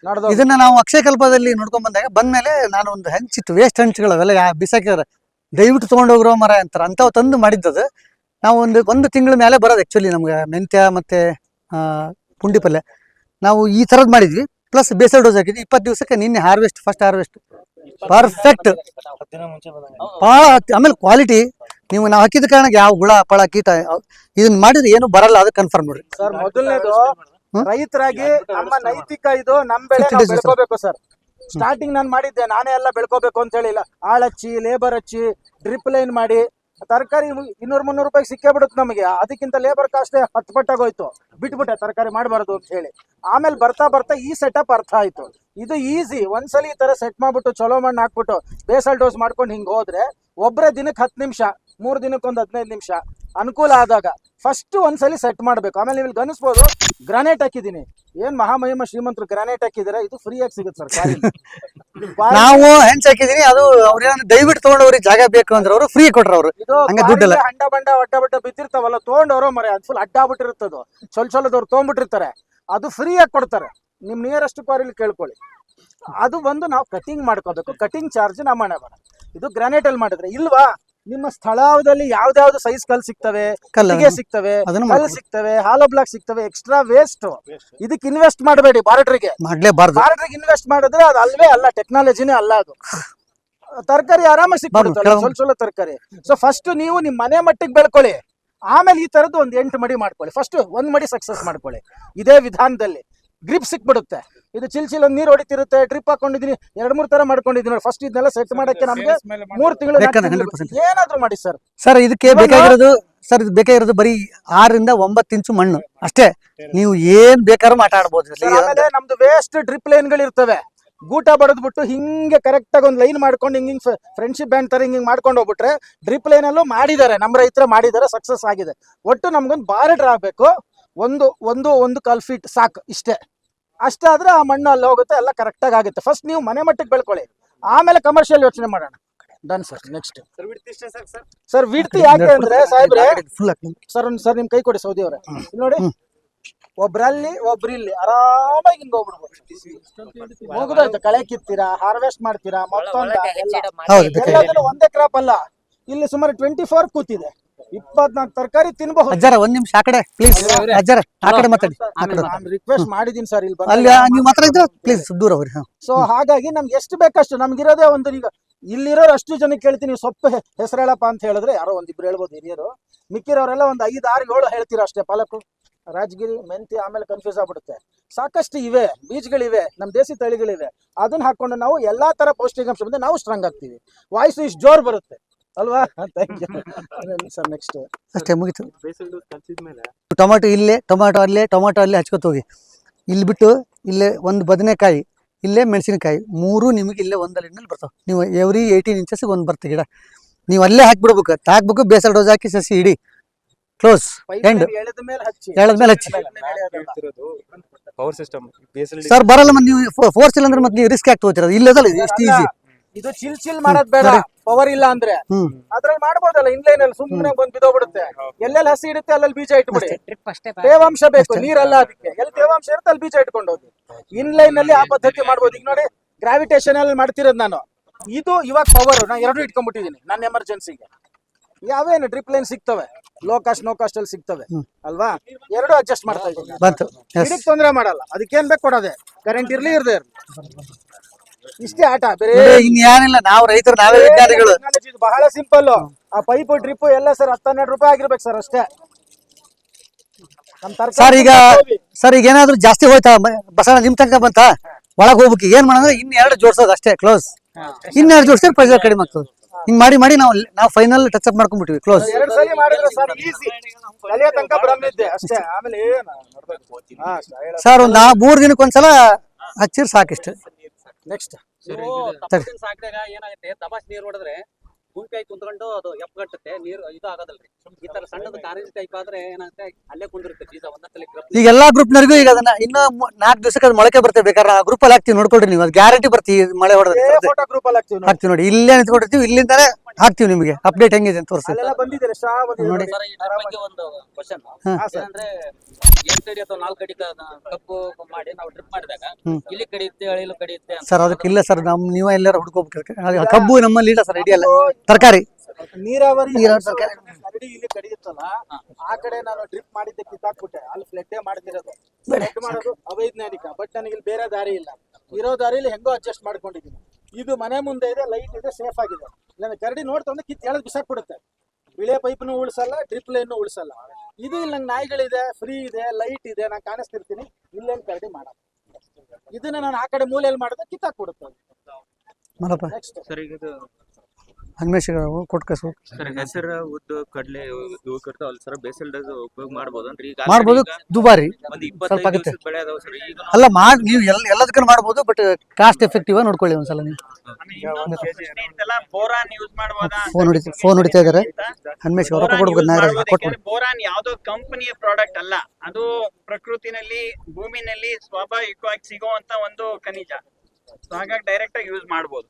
ನಡ್ದೋಗಿ ಇದನ್ನ ನಾವು ಅಕ್ಷಯ ಕಲ್ಪದಲ್ಲಿ ನೋಡ್ಕೊಂಡ್ ಬಂದಾಗ ಬಂದ್ಮೇಲೆ ನಾನು ಒಂದು ಹಂಚಿತ್ತು ವೇಸ್ಟ್ ಹಂಚುಗಳು ಅವೆಲ್ಲ ಯಾ- ಬಿಸಾಕಿದಾರೆ ದಯವಿಟ್ಟು ತಗೊಂಡು ಹೋಗ್ರೋ ಮರ ಅಂತಾರೆ. ಅಂಥವು ತಂದು ಮಾಡಿದ್ದದು. ನಾವು ಒಂದು ಒಂದು ತಿಂಗಳ ಮೇಲೆ ಬರೋದು ಆ್ಯಕ್ಚುಲಿ ನಮ್ಗೆ ಮೆಂತ್ಯ ಮತ್ತೆ ಪುಂಡಿ ಪಲ್ಯ. ನಾವು ಈ ಥರದ್ದು ಮಾಡಿದ್ವಿ. ಪ್ಲಸ್ ಬೇಸಲ್ ಡೋಸ್ ಹಾಕಿದ್ವಿ. ಇಪ್ಪತ್ತು ದಿವಸಕ್ಕೆ ನಿನ್ನೆ ಹಾರ್ವೆಸ್ಟ್ ಫಸ್ಟ್ ಹಾರ್ವೆಸ್ಟ್ Perfect. ಭಾಳ ಆಮೇಲೆ ಕ್ವಾಲಿಟಿ ನೀವು ನಾವು ಹಾಕಿದ ಕಾರಣ ಯಾವ ಹುಳ ಪಳ ಕೀಟ ಇದನ್ನ ಮಾಡಿದ್ರೆ ಏನು ಬರಲ್ಲ ಅದು ಕನ್ಫರ್ಮ್ ನೋಡ್ರಿ. ಸರ್ ಮೊದಲನೇದು ರೈತರಾಗಿ ನಮ್ಮ ನೈತಿಕ ಇದು ನಮ್ ಬೆಳೆ ನಾವು ಬೆಳ್ಕೋಬೇಕು ಸರ್. ಸ್ಟಾರ್ಟಿಂಗ್ ನಾನು ಮಾಡಿದ್ದೆ ನಾನೇ ಎಲ್ಲ ಬೆಳ್ಕೋಬೇಕು ಅಂತ ಹೇಳಿಲ್ಲ ಆಳಚ್ಚಿ ಲೇಬರ್ ಹಚ್ಚಿ ಡ್ರಿಪ್ ಲೈನ್ ಮಾಡಿ ತರಕಾರಿ ಇನ್ನೂರ್ ಮುನ್ನೂರು ರೂಪಾಯಿ ಸಿಕ್ಕೇ ಬಿಡುತ್ತೆ ನಮಗೆ. ಅದಕ್ಕಿಂತ ಲೇಬರ್ ಕಾಸ್ಟ್ ಹತ್ತು ಪಟ್ಟಾಗೋಯ್ತು. ಬಿಟ್ಬಿಟ್ಟೆ ತರಕಾರಿ ಮಾಡಬಾರ್ದು ಅಂತ ಹೇಳಿ. ಆಮೇಲೆ ಬರ್ತಾ ಬರ್ತಾ ಈ ಸೆಟಪ್ ಅರ್ಥ ಆಯ್ತು. ಇದು ಈಸಿ ಒಂದ್ಸಲಿ ಈ ತರ ಸೆಟ್ ಮಾಡ್ಬಿಟ್ಟು ಚಲೋ ಮಣ್ಣು ಹಾಕ್ಬಿಟ್ಟು ಬೇಸಲ್ ಡೋಸ್ ಮಾಡ್ಕೊಂಡು ಹಿಂಗ್ ಹೋದ್ರೆ ಒಬ್ರೇ ದಿನಕ್ಕೆ ಹತ್ತು ನಿಮಿಷ. ಮೂರ್ ದಿನಕ್ಕೆ ಒಂದು ಹದಿನೈದು ನಿಮಿಷ ಅನುಕೂಲ ಆದಾಗ ಫಸ್ಟ್ ಒಂದ್ಸಲಿ ಸೆಟ್ ಮಾಡಬೇಕು. ಆಮೇಲೆ ನೀವು ಗನಿಸ್ಬೋದು ಗ್ರಾನೈಟ್ ಹಾಕಿದಿನಿ ಏನ್ ಮಹಾಮಹಿಮ ಶ್ರೀಮಂತರು ಗ್ರಾನೈಟ್ ಹಾಕಿದಾರೆ ಇದು ಫ್ರೀ ಆಗಿ ಸಿಗುತ್ತೆ ಸರ್ ನಾವು ಹೆಂಚ್ ಹಾಕಿದೀನಿ ಅದು ಅವ್ರು ಏನಂದ್ರೆ ದಯವಿಟ್ಟು ತಗೊಂಡವ್ರಿಗೆ ಜಾಗ ಬೇಕು ಅಂದ್ರೆ ಅವರು ಫ್ರೀ ಕೊಟ್ರ ಅವರು ದುಡ್ಡಲ್ಲ. ಹಂಡ ಬಂಡ ಒಡ್ಡ ಬಡ್ಡ ಬಿದ್ದಿರ್ತಾವಲ್ಲ ತಗೊಂಡವರು ಮರೆ ಅದು ಫುಲ್ ಅಡ್ಡ ಬಿಟ್ಟಿರುತ್ತದು ಚೊಲ್ ಚೊಲದವ್ರು ತೊಗೊಂಡ್ಬಿಟ್ಟಿರ್ತಾರೆ. ಅದು ಫ್ರೀ ಆಗಿ ಕೊಡ್ತಾರೆ. ನಿಮ್ ನಿಯರೆಸ್ಟ್ ಕ್ವಾರಿಲಿ ಕೇಳ್ಕೊಳ್ಳಿ. ಅದು ಬಂದು ನಾವು ಕಟಿಂಗ್ ಮಾಡ್ಕೋಬೇಕು. ಕಟಿಂಗ್ ಚಾರ್ಜ್ ನಮ್ಮ ಹಣೆ ಬರ ಇದು ಗ್ರಾನೈಟ್ ಅಲ್ಲಿ ಮಾಡಿದ್ರೆ ಇಲ್ವಾ? ನಿಮ್ಮ ಸ್ಥಳದಲ್ಲಿ ಯಾವ್ದಾವ್ದು ಸೈಜ್ ಕಲ್ ಸಿಗ್ತವೆ ಕಲ್ಲಿಗೆ ಸಿಗ್ತವೆ ಕಲ್ ಸಿಗ್ತವೆ ಹಾಲೋ ಬ್ಲಾಕ್ ಸಿಗ್ತವೆ ಎಕ್ಸ್ಟ್ರಾ ವೇಸ್ಟ್ ಇದಕ್ಕೆ ಇನ್ವೆಸ್ಟ್ ಮಾಡಬೇಡಿ ಬಾರ್ಡ್ರಿಗೆ. ಮಾಡ್ಲೇಬಾರ್ದು. ಬಾರ್ಡ್ರಿಗೆ ಇನ್ವೆಸ್ಟ್ ಮಾಡಿದ್ರೆ ಅದು ಅಲ್ವೇ ಅಲ್ಲ ಟೆಕ್ನಾಲಜಿನೇ ಅಲ್ಲ ಅದು. ತರಕಾರಿ ಆರಾಮಾಗಿ ಸಿಕ್ಬಿಡುತ್ತಲ್ಲ ಸ್ವಲ್ಪ ಸ್ವಲ್ಪ ತರಕಾರಿ. ಸೊ ಫಸ್ಟ್ ನೀವು ನಿಮ್ ಮನೆ ಮಟ್ಟಿಗೆ ಬೆಳ್ಕೊಳ್ಳಿ. ಆಮೇಲೆ ಈ ತರದ್ದು ಒಂದ್ ಎಂಟು ಮಡಿ ಮಾಡ್ಕೊಳ್ಳಿ. ಫಸ್ಟ್ ಒಂದ್ ಮಡಿ ಸಕ್ಸಸ್ ಮಾಡ್ಕೊಳ್ಳಿ. ಇದೇ ವಿಧಾನದಲ್ಲಿ. ಗ್ರಿಪ್ ಸಿಕ್ಬಿಡುತ್ತೆ. ಇದು ಚಿಲ್ ಚಿಲ್ ನೀರು ಹೊಡಿತಿರುತ್ತೆ ಡ್ರಿಪ್ ಹಾಕೊಂಡಿದೀನಿ ಎರಡ್ ಮೂರ್ ತರ ಮಾಡ್ಕೊಂಡಿದೀನಿ ನೋಡಿ. ಫಸ್ಟ್ ಇದನ್ನೆಲ್ಲ ಸೆಟ್ ಮಾಡಕ್ಕೆ ನಮ್ಗೆ ಮೂರ್ ತಿಂಗಳು ಏನಾದ್ರು 100% ಏನಾದ್ರೂ ಮಾಡಿ ಸರ್ ಸರ್ ಇದಕ್ಕೆ ಬೇಕಾಗಿರೋದು ಸರ್ ಇದು ಬೇಕಾಗಿರೋದು ಬರೀ ಆರರಿಂದ ಒಂಬತ್ತು ಇಂಚು ಮಣ್ಣು. ಅಷ್ಟೇ. ನೀವು ಏನ್ ಬೇಕಾದ್ರೂ ಮಾತಾಡಬಹುದು ಆಮೇಲೆ ನಮ್ದು ವೇಸ್ಟ್ ಡ್ರಿಪ್ ಲೈನ್ಗಳು ಇರ್ತವೆ. ಗೂಟ ಬಡದ್ಬಿಟ್ಟು ಹಿಂಗೆ ಕರೆಕ್ಟ್ ಆಗಿ ಒಂದು ಲೈನ್ ಮಾಡ್ಕೊಂಡು ಹಿಂಗ್ ಹಿಂಗ್ ಫ್ರೆಂಡ್ಶಿಪ್ ಬ್ಯಾಂಡ್ ತರ ಹಿಂಗ್ ಹಿಂಗ್ ಮಾಡ್ಕೊಂಡು ಹೋಗ್ಬಿಟ್ರೆ ಡ್ರಿಪ್ ಲೈನ್ ಅಲ್ಲೂ ಮಾಡಿದ್ದಾರೆ. ನಮ್ಮ ರೈತರ ಮಾಡಿದ್ದಾರೆ ಸಕ್ಸಸ್ ಆಗಿದೆ. ಒಟ್ಟು ನಮ್ಗೊಂದು ಡ್ರಾ ಆಗ್ಬೇಕು. ಒಂದು ಒಂದು ಒಂದು ಕಾಲ್ ಫೀಟ್ ಸಾಕು ಇಷ್ಟೇ. ಅಷ್ಟಾದ್ರೆ ಆ ಮಣ್ಣು ಅಲ್ಲಿ ಹೋಗುತ್ತೆ ಎಲ್ಲ ಕರೆಕ್ಟಾಗಿ ಆಗುತ್ತೆ. ಫಸ್ಟ್ ನೀವು ಮನೆ ಮಟ್ಟಕ್ಕೆ ಬೆಳ್ಕೊಳ್ಳಿ. ಆಮೇಲೆ ಕಮರ್ಷಿಯಲ್ ಯೋಚನೆ ಮಾಡೋಣ. Done sir next sir width ಯಾಕೆ ಅಂದ್ರೆ ಸಾಹೇಬ್ರೆ ಫುಲ್ ಸರ್ ಒಂದ್ ಸರ್ ನಿಮ್ ಕೈ ಕೊಡಿ ಸೌದಿ ಅವರೇ. ಇಲ್ಲಿ ನೋಡಿ. ಒಬ್ರಲ್ಲಿ ಒಬ್ರು ಇಲ್ಲಿ. ಆರಾಮಾಗಿ ಹಿಂಗ್ ಹೋಗ್ಬಿಡ್ಬೋದು. ಮುಗಿದೋಯ್ತು ಕಳೆ ಕಿತ್ತೀರಾ ಹಾರ್ವೆಸ್ಟ್ ಮಾಡ್ತೀರಾ ಮತ್ತೊಂದ ಎಲ್ಲದನ್ನು ಒಂದೇ ಕ್ರಾಪ್ ಅಲ್ಲ. ಇಲ್ಲಿ ಸುಮಾರು ಟ್ವೆಂಟಿ ಫೋರ್ ಕೂತಿದೆ. ಇಪ್ಪತ್ನಾಲ್ಕು ತರಕಾರಿ ತಿನ್ಬಹುದು. ಅಜ್ಜರ ಒಂದ್ ನಿಮಿಷ ಆ ಕಡೆ ಪ್ಲೀಸ್ ಅಜ್ಜರ ಆ ಕಡೆ ಮಾತಾಡಿ ಆ ಕಡೆ ನಾನು ರಿಕ್ವೆಸ್ಟ್ ಮಾಡಿದೀನಿ ಸರ್ ಇಲ್ಲಿ ಅಲ್ಲಿ ನೀವು ನೀವು ಮಾತಾಡಿದ್ರೆ ಪ್ಲೀಸ್ ದೂರ ಹೋಗ್ರಿ ಹಾ. ಸೊ ಹಾಗಾಗಿ ನಮ್ಗೆ ಎಷ್ಟು ಬೇಕಷ್ಟು ನಮ್ಗಿರೋದೇ ಒಂದು ಈಗ ಇಲ್ಲಿರೋರು ಅಷ್ಟು ಜನಕ್ಕೆ ಕೇಳ್ತೀನಿ ಸೊಪ್ಪು ಹೆಸರು ಹೇಳಪ್ಪ ಅಂತ ಹೇಳಿದ್ರೆ ಯಾರೋ ಒಂದಿಬ್ರು ಹೇಳ್ಬೋದು ಹಿರಿಯರು. ಮಿಕ್ಕಿರೋರೆಲ್ಲ ಒಂದು ಐದು ಆರು ಏಳು ಹೇಳ್ತೀರ ಅಷ್ಟೇ ಪಾಲಕು ರಾಜಗಿರಿ ಮೆಂತಿ ಆಮೇಲೆ ಕನ್ಫ್ಯೂಸ್ ಆಗ್ಬಿಡುತ್ತೆ. ಸಾಕಷ್ಟು ಇವೆ ಬೀಜಗಳಿವೆ ನಮ್ಮ ದೇಸಿ ತಳಿಗಳಿವೆ. ಅದನ್ನ ಹಾಕೊಂಡು ನಾವು ಎಲ್ಲಾ ತರ ಪೌಷ್ಟಿಕಾಂಶ ಬಂದು ನಾವು ಸ್ಟ್ರಾಂಗ್ ಆಗ್ತೀವಿ. ವಾಯ್ಸು ಇಷ್ಟು ಜೋರ್ ಬರುತ್ತೆ. ಅಲ್ವಾ? ಥ್ಯಾಂಕ್ ಯು ಸರ್ ನೆಕ್ಸ್ಟ್ ಅಷ್ಟೇ ಮುಗೀತು. ಟೊಮಾಟೊ ಇಲ್ಲೇ ಟೊಮಾಟೊ ಅಲ್ಲೇ ಟೊಮಾಟೊ ಅಲ್ಲೇ ಹಚ್ಕೊತ ಹೋಗಿ. ಇಲ್ಲಿ ಬಿಟ್ಟು ಇಲ್ಲೇ ಒಂದು ಬದನೆಕಾಯಿ ಇಲ್ಲೇ ಮೆಣಸಿನಕಾಯಿ ಮೂರು ನಿಮಗೆ ಇಲ್ಲೇ ಒಂದಲ್ಲಿ ಮೇಲೆ ಬರ್ತಾವೆ? ನೀವು ಎವ್ರಿ ಏಯ್ಟೀನ್ ಇಂಚಸ್ ಒಂದು ಬರ್ತೀವಿ ಗಿಡ. ನೀವು ಅಲ್ಲೇ ಹಾಕ್ಬಿಡ್ಬೇಕು. ಹಾಕ್ಬೇಕು ಬೇಸಲ್ ಡೋಸ್ ಹಾಕಿ ಸಸಿ ಇಡಿ. ಕ್ಲೋಸ್ ಎಂಡ್ ಎಳೆದ ಮೇಲೆ ಹಚ್ಚಿ. ಎಳೆದ್ಮೇಲೆ ಹಚ್ಚಿ. ಪವರ್ ಸಿಸ್ಟಮ್ ಬೇಸಲ್ ಸರ್ ಬರಲ್ಲ ಮತ್ತೆ ನೀವು ಫೋರ್ಸ್ ಇಲ್ಲ ಅಂದ್ರೆ ಮತ್ತೆ ನೀವು ರಿಸ್ಕ್ ಆಗ್ತೋತಿರೋದು ಇಲ್ಲದಲ್ಲ ಎಷ್ಟು ಈಸಿ ಇದು ಚಿಲ್ ಚಿಲ್ ಮಾಡೋದ್ ಬೇಡ. ಪವರ್ ಇಲ್ಲ ಅಂದ್ರೆ. ಅದ್ರಲ್ಲಿ ಮಾಡ್ಬೋದಲ್ಲ ಇನ್ಲೈನ್ ಅಲ್ಲಿ ಸುಮ್ಮನೆ ಬಂದ್ ಬಿದ್ದೋಗ್ಬಿಡುತ್ತೆ. ಎಲ್ಲೆಲ್ಲಿ ಹಸಿ ಇಡುತ್ತೆ ಅಲ್ಲಲ್ಲಿ ಬೀಜ ಇಟ್ಬಿಡಿ. ತೇವಾಂಶ ಬೇಕು ನೀರಲ್ಲ ಅದಕ್ಕೆ. ಎಲ್ಲಿ ತೇವಾಂಶ ಇರುತ್ತೆ ಅಲ್ಲಿ ಬೀಜ ಇಟ್ಕೊಂಡು ಹೋಗಿ ಇನ್ಲೈನ್ ಅಲ್ಲಿ ಆ ಪದ್ಧತಿ ಮಾಡ್ಬೋದು. ಈಗ ನೋಡಿ ಗ್ರಾವಿಟೇಷನ್ ಅಲ್ಲಿ ಮಾಡ್ತಿರೋದು ನಾನು. ಇದು ಇವಾಗ ಪವರ್ ನಾ ಎರಡು ಇಟ್ಕೊಂಡ್ಬಿಟ್ಟಿದೀನಿ ನನ್ನ ಎಮರ್ಜೆನ್ಸಿಗೆ ಯಾವೇನು ಡ್ರಿಪ್ ಲೈನ್ ಸಿಗ್ತವೆ? ಲೋ ಕಾಸ್ಟ್ ನೋ ಕಾಸ್ಟ್ ಅಲ್ಲಿ ಸಿಗ್ತವೆ. ಅಲ್ವಾ? ಎರಡು ಅಡ್ಜಸ್ಟ್ ಮಾಡ್ತಾ ಇದ್ದೀನಿ. ತೊಂದರೆ ಮಾಡಲ್ಲ. ಅದಕ್ಕೇನ್ ಬೇಕು ಕೊಡೋದೆ? ಕರೆಂಟ್ ಇರ್ಲಿ ಇರದೇ ಇರ್ಲಿ. ಇಷ್ಟೇ ಆಟ ಬೇರೆ ಇನ್ ಏನಿಲ್ಲ ನಾವು ರೈತರು ನಾವೇ ವಿಜ್ಞಾನಿಗಳು ಇದು ಬಹಳ ಸಿಂಪಲ್ ಆ ಪೈಪ್ ಡ್ರಿಪ್ ಎಲ್ಲ ಸರ್ ಹತ್ತೆರಡು ರೂಪಾಯಿ ಆಗಿರ್ಬೇಕು ಸರ್ ಅಷ್ಟೇ. ನಮ್ ತರಕಾರಿ ಸರ್ ಈಗ ಸರ್ ಈಗ ಏನಾದ್ರು ಜಾಸ್ತಿ ಹೋಯ್ತಾ? ಮ- ಬಸವಣ್ಣ ನಿಮ್ ತನಕ ಬಂತ? ಒಳಗ್ ಹೋಗ್ಬೇಕು ಏನ್ ಮಾಡೋದು? ಇನ್ ಎರಡು ಜೋಡ್ಸೋದು ಅಷ್ಟೇ ಕ್ಲೋಸ್ ಇನ್ನೆರಡು ಜೋಡಿಸಿದ್ರೆ ಪ್ರೈಸ್ ಕಡಿಮೆ ಆಗ್ತದೆ. ಹಿಂಗ್ ಮಾಡಿ ಮಾಡಿ ನಾವು ನಾವು ಫೈನಲ್ ಟಚ್ ಅಪ್ ಮಾಡ್ಕೊಂಡ್ಬಿಟ್ವಿ ಕ್ಲೋಸ್ ಎರಡು ಸಲ ಮಾಡಿದ್ರೆ ಸರ್ ಈಸಿ ಕಲಿಯೋ ತನಕ ಭ್ರಮಿದ್ದೆ ಅಷ್ಟೇ. ಆಮೇಲೆ ಏನು? ಹಾ ಸರ್ ಒಂದ್ ನಾ ಮೂರ್ ದಿನಕ್ಕೆ ಒಂದ್ಸಲ ಹಚ್ಚಿರ್ ಸಾಕಿಷ್ಟು. ನೆಕ್ಸ್ಟ್ ಸಾಕಿದಾಗ ಏನಾಗುತ್ತೆ? ತಪಾಸ್ ನೀರ್ ಹೊಡೆದ್ರೆ ಗುಂಕಾಯಿ ಕುಂತ್ಕೊಂಡು ಅದು ಎಪ್ಪಗಟ್ಟುತ್ತೆ ನೀರು ಇದು ಆಗೋದಲ್ರಿ. ಈ ತರ ಸಣ್ಣದ ಕಾರಿನ ಟೈಪ್ ಆದ್ರೆ ಏನಂತೆ ಅಲ್ಲೇ ಕುಂದಿರುತ್ತೆ ಬೀಜ ಒಂದೊಂದ್ಸಲಿ ಗ್ರಪ್ ಈಗ ಎಲ್ಲಾ ಗ್ರೂಪ್ನರಿಗೂ ಈಗ ಅದನ್ನ ಇನ್ನ ನಾಲ್ಕು ದಿವಸಕ್ಕೆ ಅದು ಮೊಳಕೆ ಬರ್ತೇವೆ ಬೇಕಾದ್ರೆ ಆ ಗ್ರೂಪ್ ಅಲ್ಲಿ ಹಾಕ್ತಿವಿ ನೋಡ್ಕೊಳ್ರಿ ನೀವು ಅದು ಗ್ಯಾರಂಟಿ ಬರ್ತೀವಿ ಮಳೆ ಹೊಡೆದ್ರೆ ಫೋಟೋ ಗ್ರೂಪ್ ಅಲ್ಲಿ ಹಾಕ್ತೀವಿ ನೋಡಿ ಹಾಕ್ತಿವಿ ನೋಡಿ ಇಲ್ಲೇ ನಿಂತ್ಕೊಂಡಿರ್ತೀವಿ ಇಲ್ಲಿಂದಾನೆ ಹಾಕ್ತಿವಿ ನಿಮಗೆ ಅಪ್ಡೇಟ್ ಹೆಂಗಿದೆ ಅಂತ ತೋರಿಸ್ತೀವಿ ಅಲ್ಲೆಲ್ಲ ಬಂದಿದ್ದೀರಿ ಶಾ ನೋಡಿ. ಸರ್ ಇದ್ರ ಬಗ್ಗೆ ಒಂದು ಕ್ವಶನ್ ಹಾ. ಸರ್. ಏನಂದ್ರೆ ಎಂಟು ಅಡಿ ಅಥವಾ ನಾಲ್ಕು ಅಡಿ ಕ- ಕಬ್ಬು ಮಾಡಿ ನಾವು ಡ್ರಿಪ್ ಮಾಡಿದಾಗ ಇಲ್ಲಿ ಕಡಿಯುತ್ತೆ ಅಳಿಲು ಕಡಿಯುತ್ತೆ ಸರ್ ಅದಕ್ಕಿಲ್ಲ ಸರ್ ನಮ್ ನೀವೇ ಎಲ್ಲಾರ ಹುಡ್ಕೋಬೇಕು. ಕಬ್ಬು ನಮ್ಮಲ್ಲಿ ಇಲ್ಲ ಸರ್ ಅಲ್ಲ ತರಕಾರಿ. ನೀರಾವರಿ ನೀರಾವರಿ ತರಕಾರಿ. ಕರಡಿ ಇಲ್ಲಿ ಕಡಿಯುತ್ತಲ್ಲ ಆ ಕಡೆ ನಾನು ಡ್ರಿಪ್ ಮಾಡಿದ್ದೆ ಕಿತ್ತಾಕ್ಬಿಟ್ಟೆ. ಅಲ್ಲಿ ಫ್ಲಡ್ಡೇ ಮಾಡ್ತಿರೋದು. ಫ್ಲಡ್ ಮಾಡೋದು ಅವೈಜ್ಞಾನಿಕ ಬಟ್ ನನಗೆ ಇಲ್ಲಿ ಬೇರೆ ದಾರಿ ಇಲ್ಲ. ಇರೋ ದಾರಿಲಿ ಹೆಂಗೋ ಅಡ್ಜಸ್ಟ್ ಮಾಡ್ಕೊಂಡಿದ್ದೀನಿ. ಇದು ಮನೆ ಮುಂದೆ ಇದೆ ಲೈಟ್ ಇದೆ ಸೇಫ್ ಆಗಿದೆ. ಇಲ್ಲ ಕರಡಿ ನೋಡ್ತಂದ್ರೆ ಕಿತ್ತು ಎಳೆದು ಬಿಸಾಕ್ಬಿಡುತ್ತೆ. ಬಿಳೆ ಪೈಪ್ನು ಉಳಿಸಲ್ಲ ಡ್ರಿಪ್ ಲೈನ್ ಉಳಿಸಲ್ಲ. ಇದು ಇಲ್ಲಿ ನಂಗೆ ನಾಯಿಗಳಿದೆ ಫ್ರೀ ಇದೆ ಲೈಟ್ ಇದೆ ನಾನು ಕಾಣಿಸ್ತಿರ್ತೀನಿ. ಇಲ್ಲೇನು ಕರಡಿ ಮಾಡಲ್ಲ. ಇದನ್ನ ನಾನು ಆ ಕಡೆ ಮೂಲೆಯಲ್ಲಿ ಮಾಡಿದ್ರೆ ಕಿತ್ತಾಕ್ಬಿಡುತ್ತೆ. ಮಲಪ್ಪ. ನೆಕ್ಸ್ಟ್ ಸರ್ ಈಗ ಇದು ಹನುಮೇಶ್ ಕೊಟ್ಕಸು ಸರ್ ಹೆಸರು ಉದ್ದು ಕಡಲೆ ಇವು ಕಟ್ತಾವಲ್ಲ ಸರ್ ಬೇಸಲ್ ಡಸ್ ಉಪಯೋಗ ಮಾಡ್ಬೋದನ್ರಿ ಈಗ ಮಾಡ್ಬೋದು ದುಬಾರಿ. ಒಂದ್ ಸ್ವಲ್ಪ ಇಪ್ಪತ್ತೈದು ಆಗುತ್ತೆ. ದಿವಸದ ಬೆಳೆ ಅದಾವ ಸರ್ ಈಗ ಅಲ್ಲ ಮಾಡಿ ನೀವು ಎಲ್ಲ ಎಲ್ಲದಕ್ಕೂ ಮಾಡ್ಬೋದು ಬಟ್ ಕಾಸ್ಟ್ ಎಫೆಕ್ಟಿವ್ ನೋಡ್ಕೊಳ್ಳಿ ಒಂದ್ಸಲ ನೀವು. ಬೋರಾನ್ ಯೂಸ್ ಮಾಡ್ಬೋದಾ? ಫೋನ್ ಹೊಡಿತಾ ಫೋನ್ ಹೊಡಿತಾ ಇದಾರೆ. ಹನುಮೇಶ್ ರೊಕ್ಕ ಕೊಡ್ಬೇಕು ನಾಳೆ ಕೊಟ್ಬಿಡಿ. ಬೋರಾನ್ ಯಾವ್ದೋ ಕಂಪನಿಯ ಪ್ರಾಡಕ್ಟ್ ಅಲ್ಲ. ಅದು ಪ್ರಕೃತಿನಲ್ಲಿ ಭೂಮಿನಲ್ಲಿ ಸ್ವಾಭಾವಿಕವಾಗಿ ಸಿಗುವಂತ ಒಂದು ಖನಿಜ. ಸೊ ಹಾಗಾಗಿ ಡೈರೆಕ್ಟ್ ಆಗಿ ಯೂಸ್ ಮಾಡ್ಬೋದು.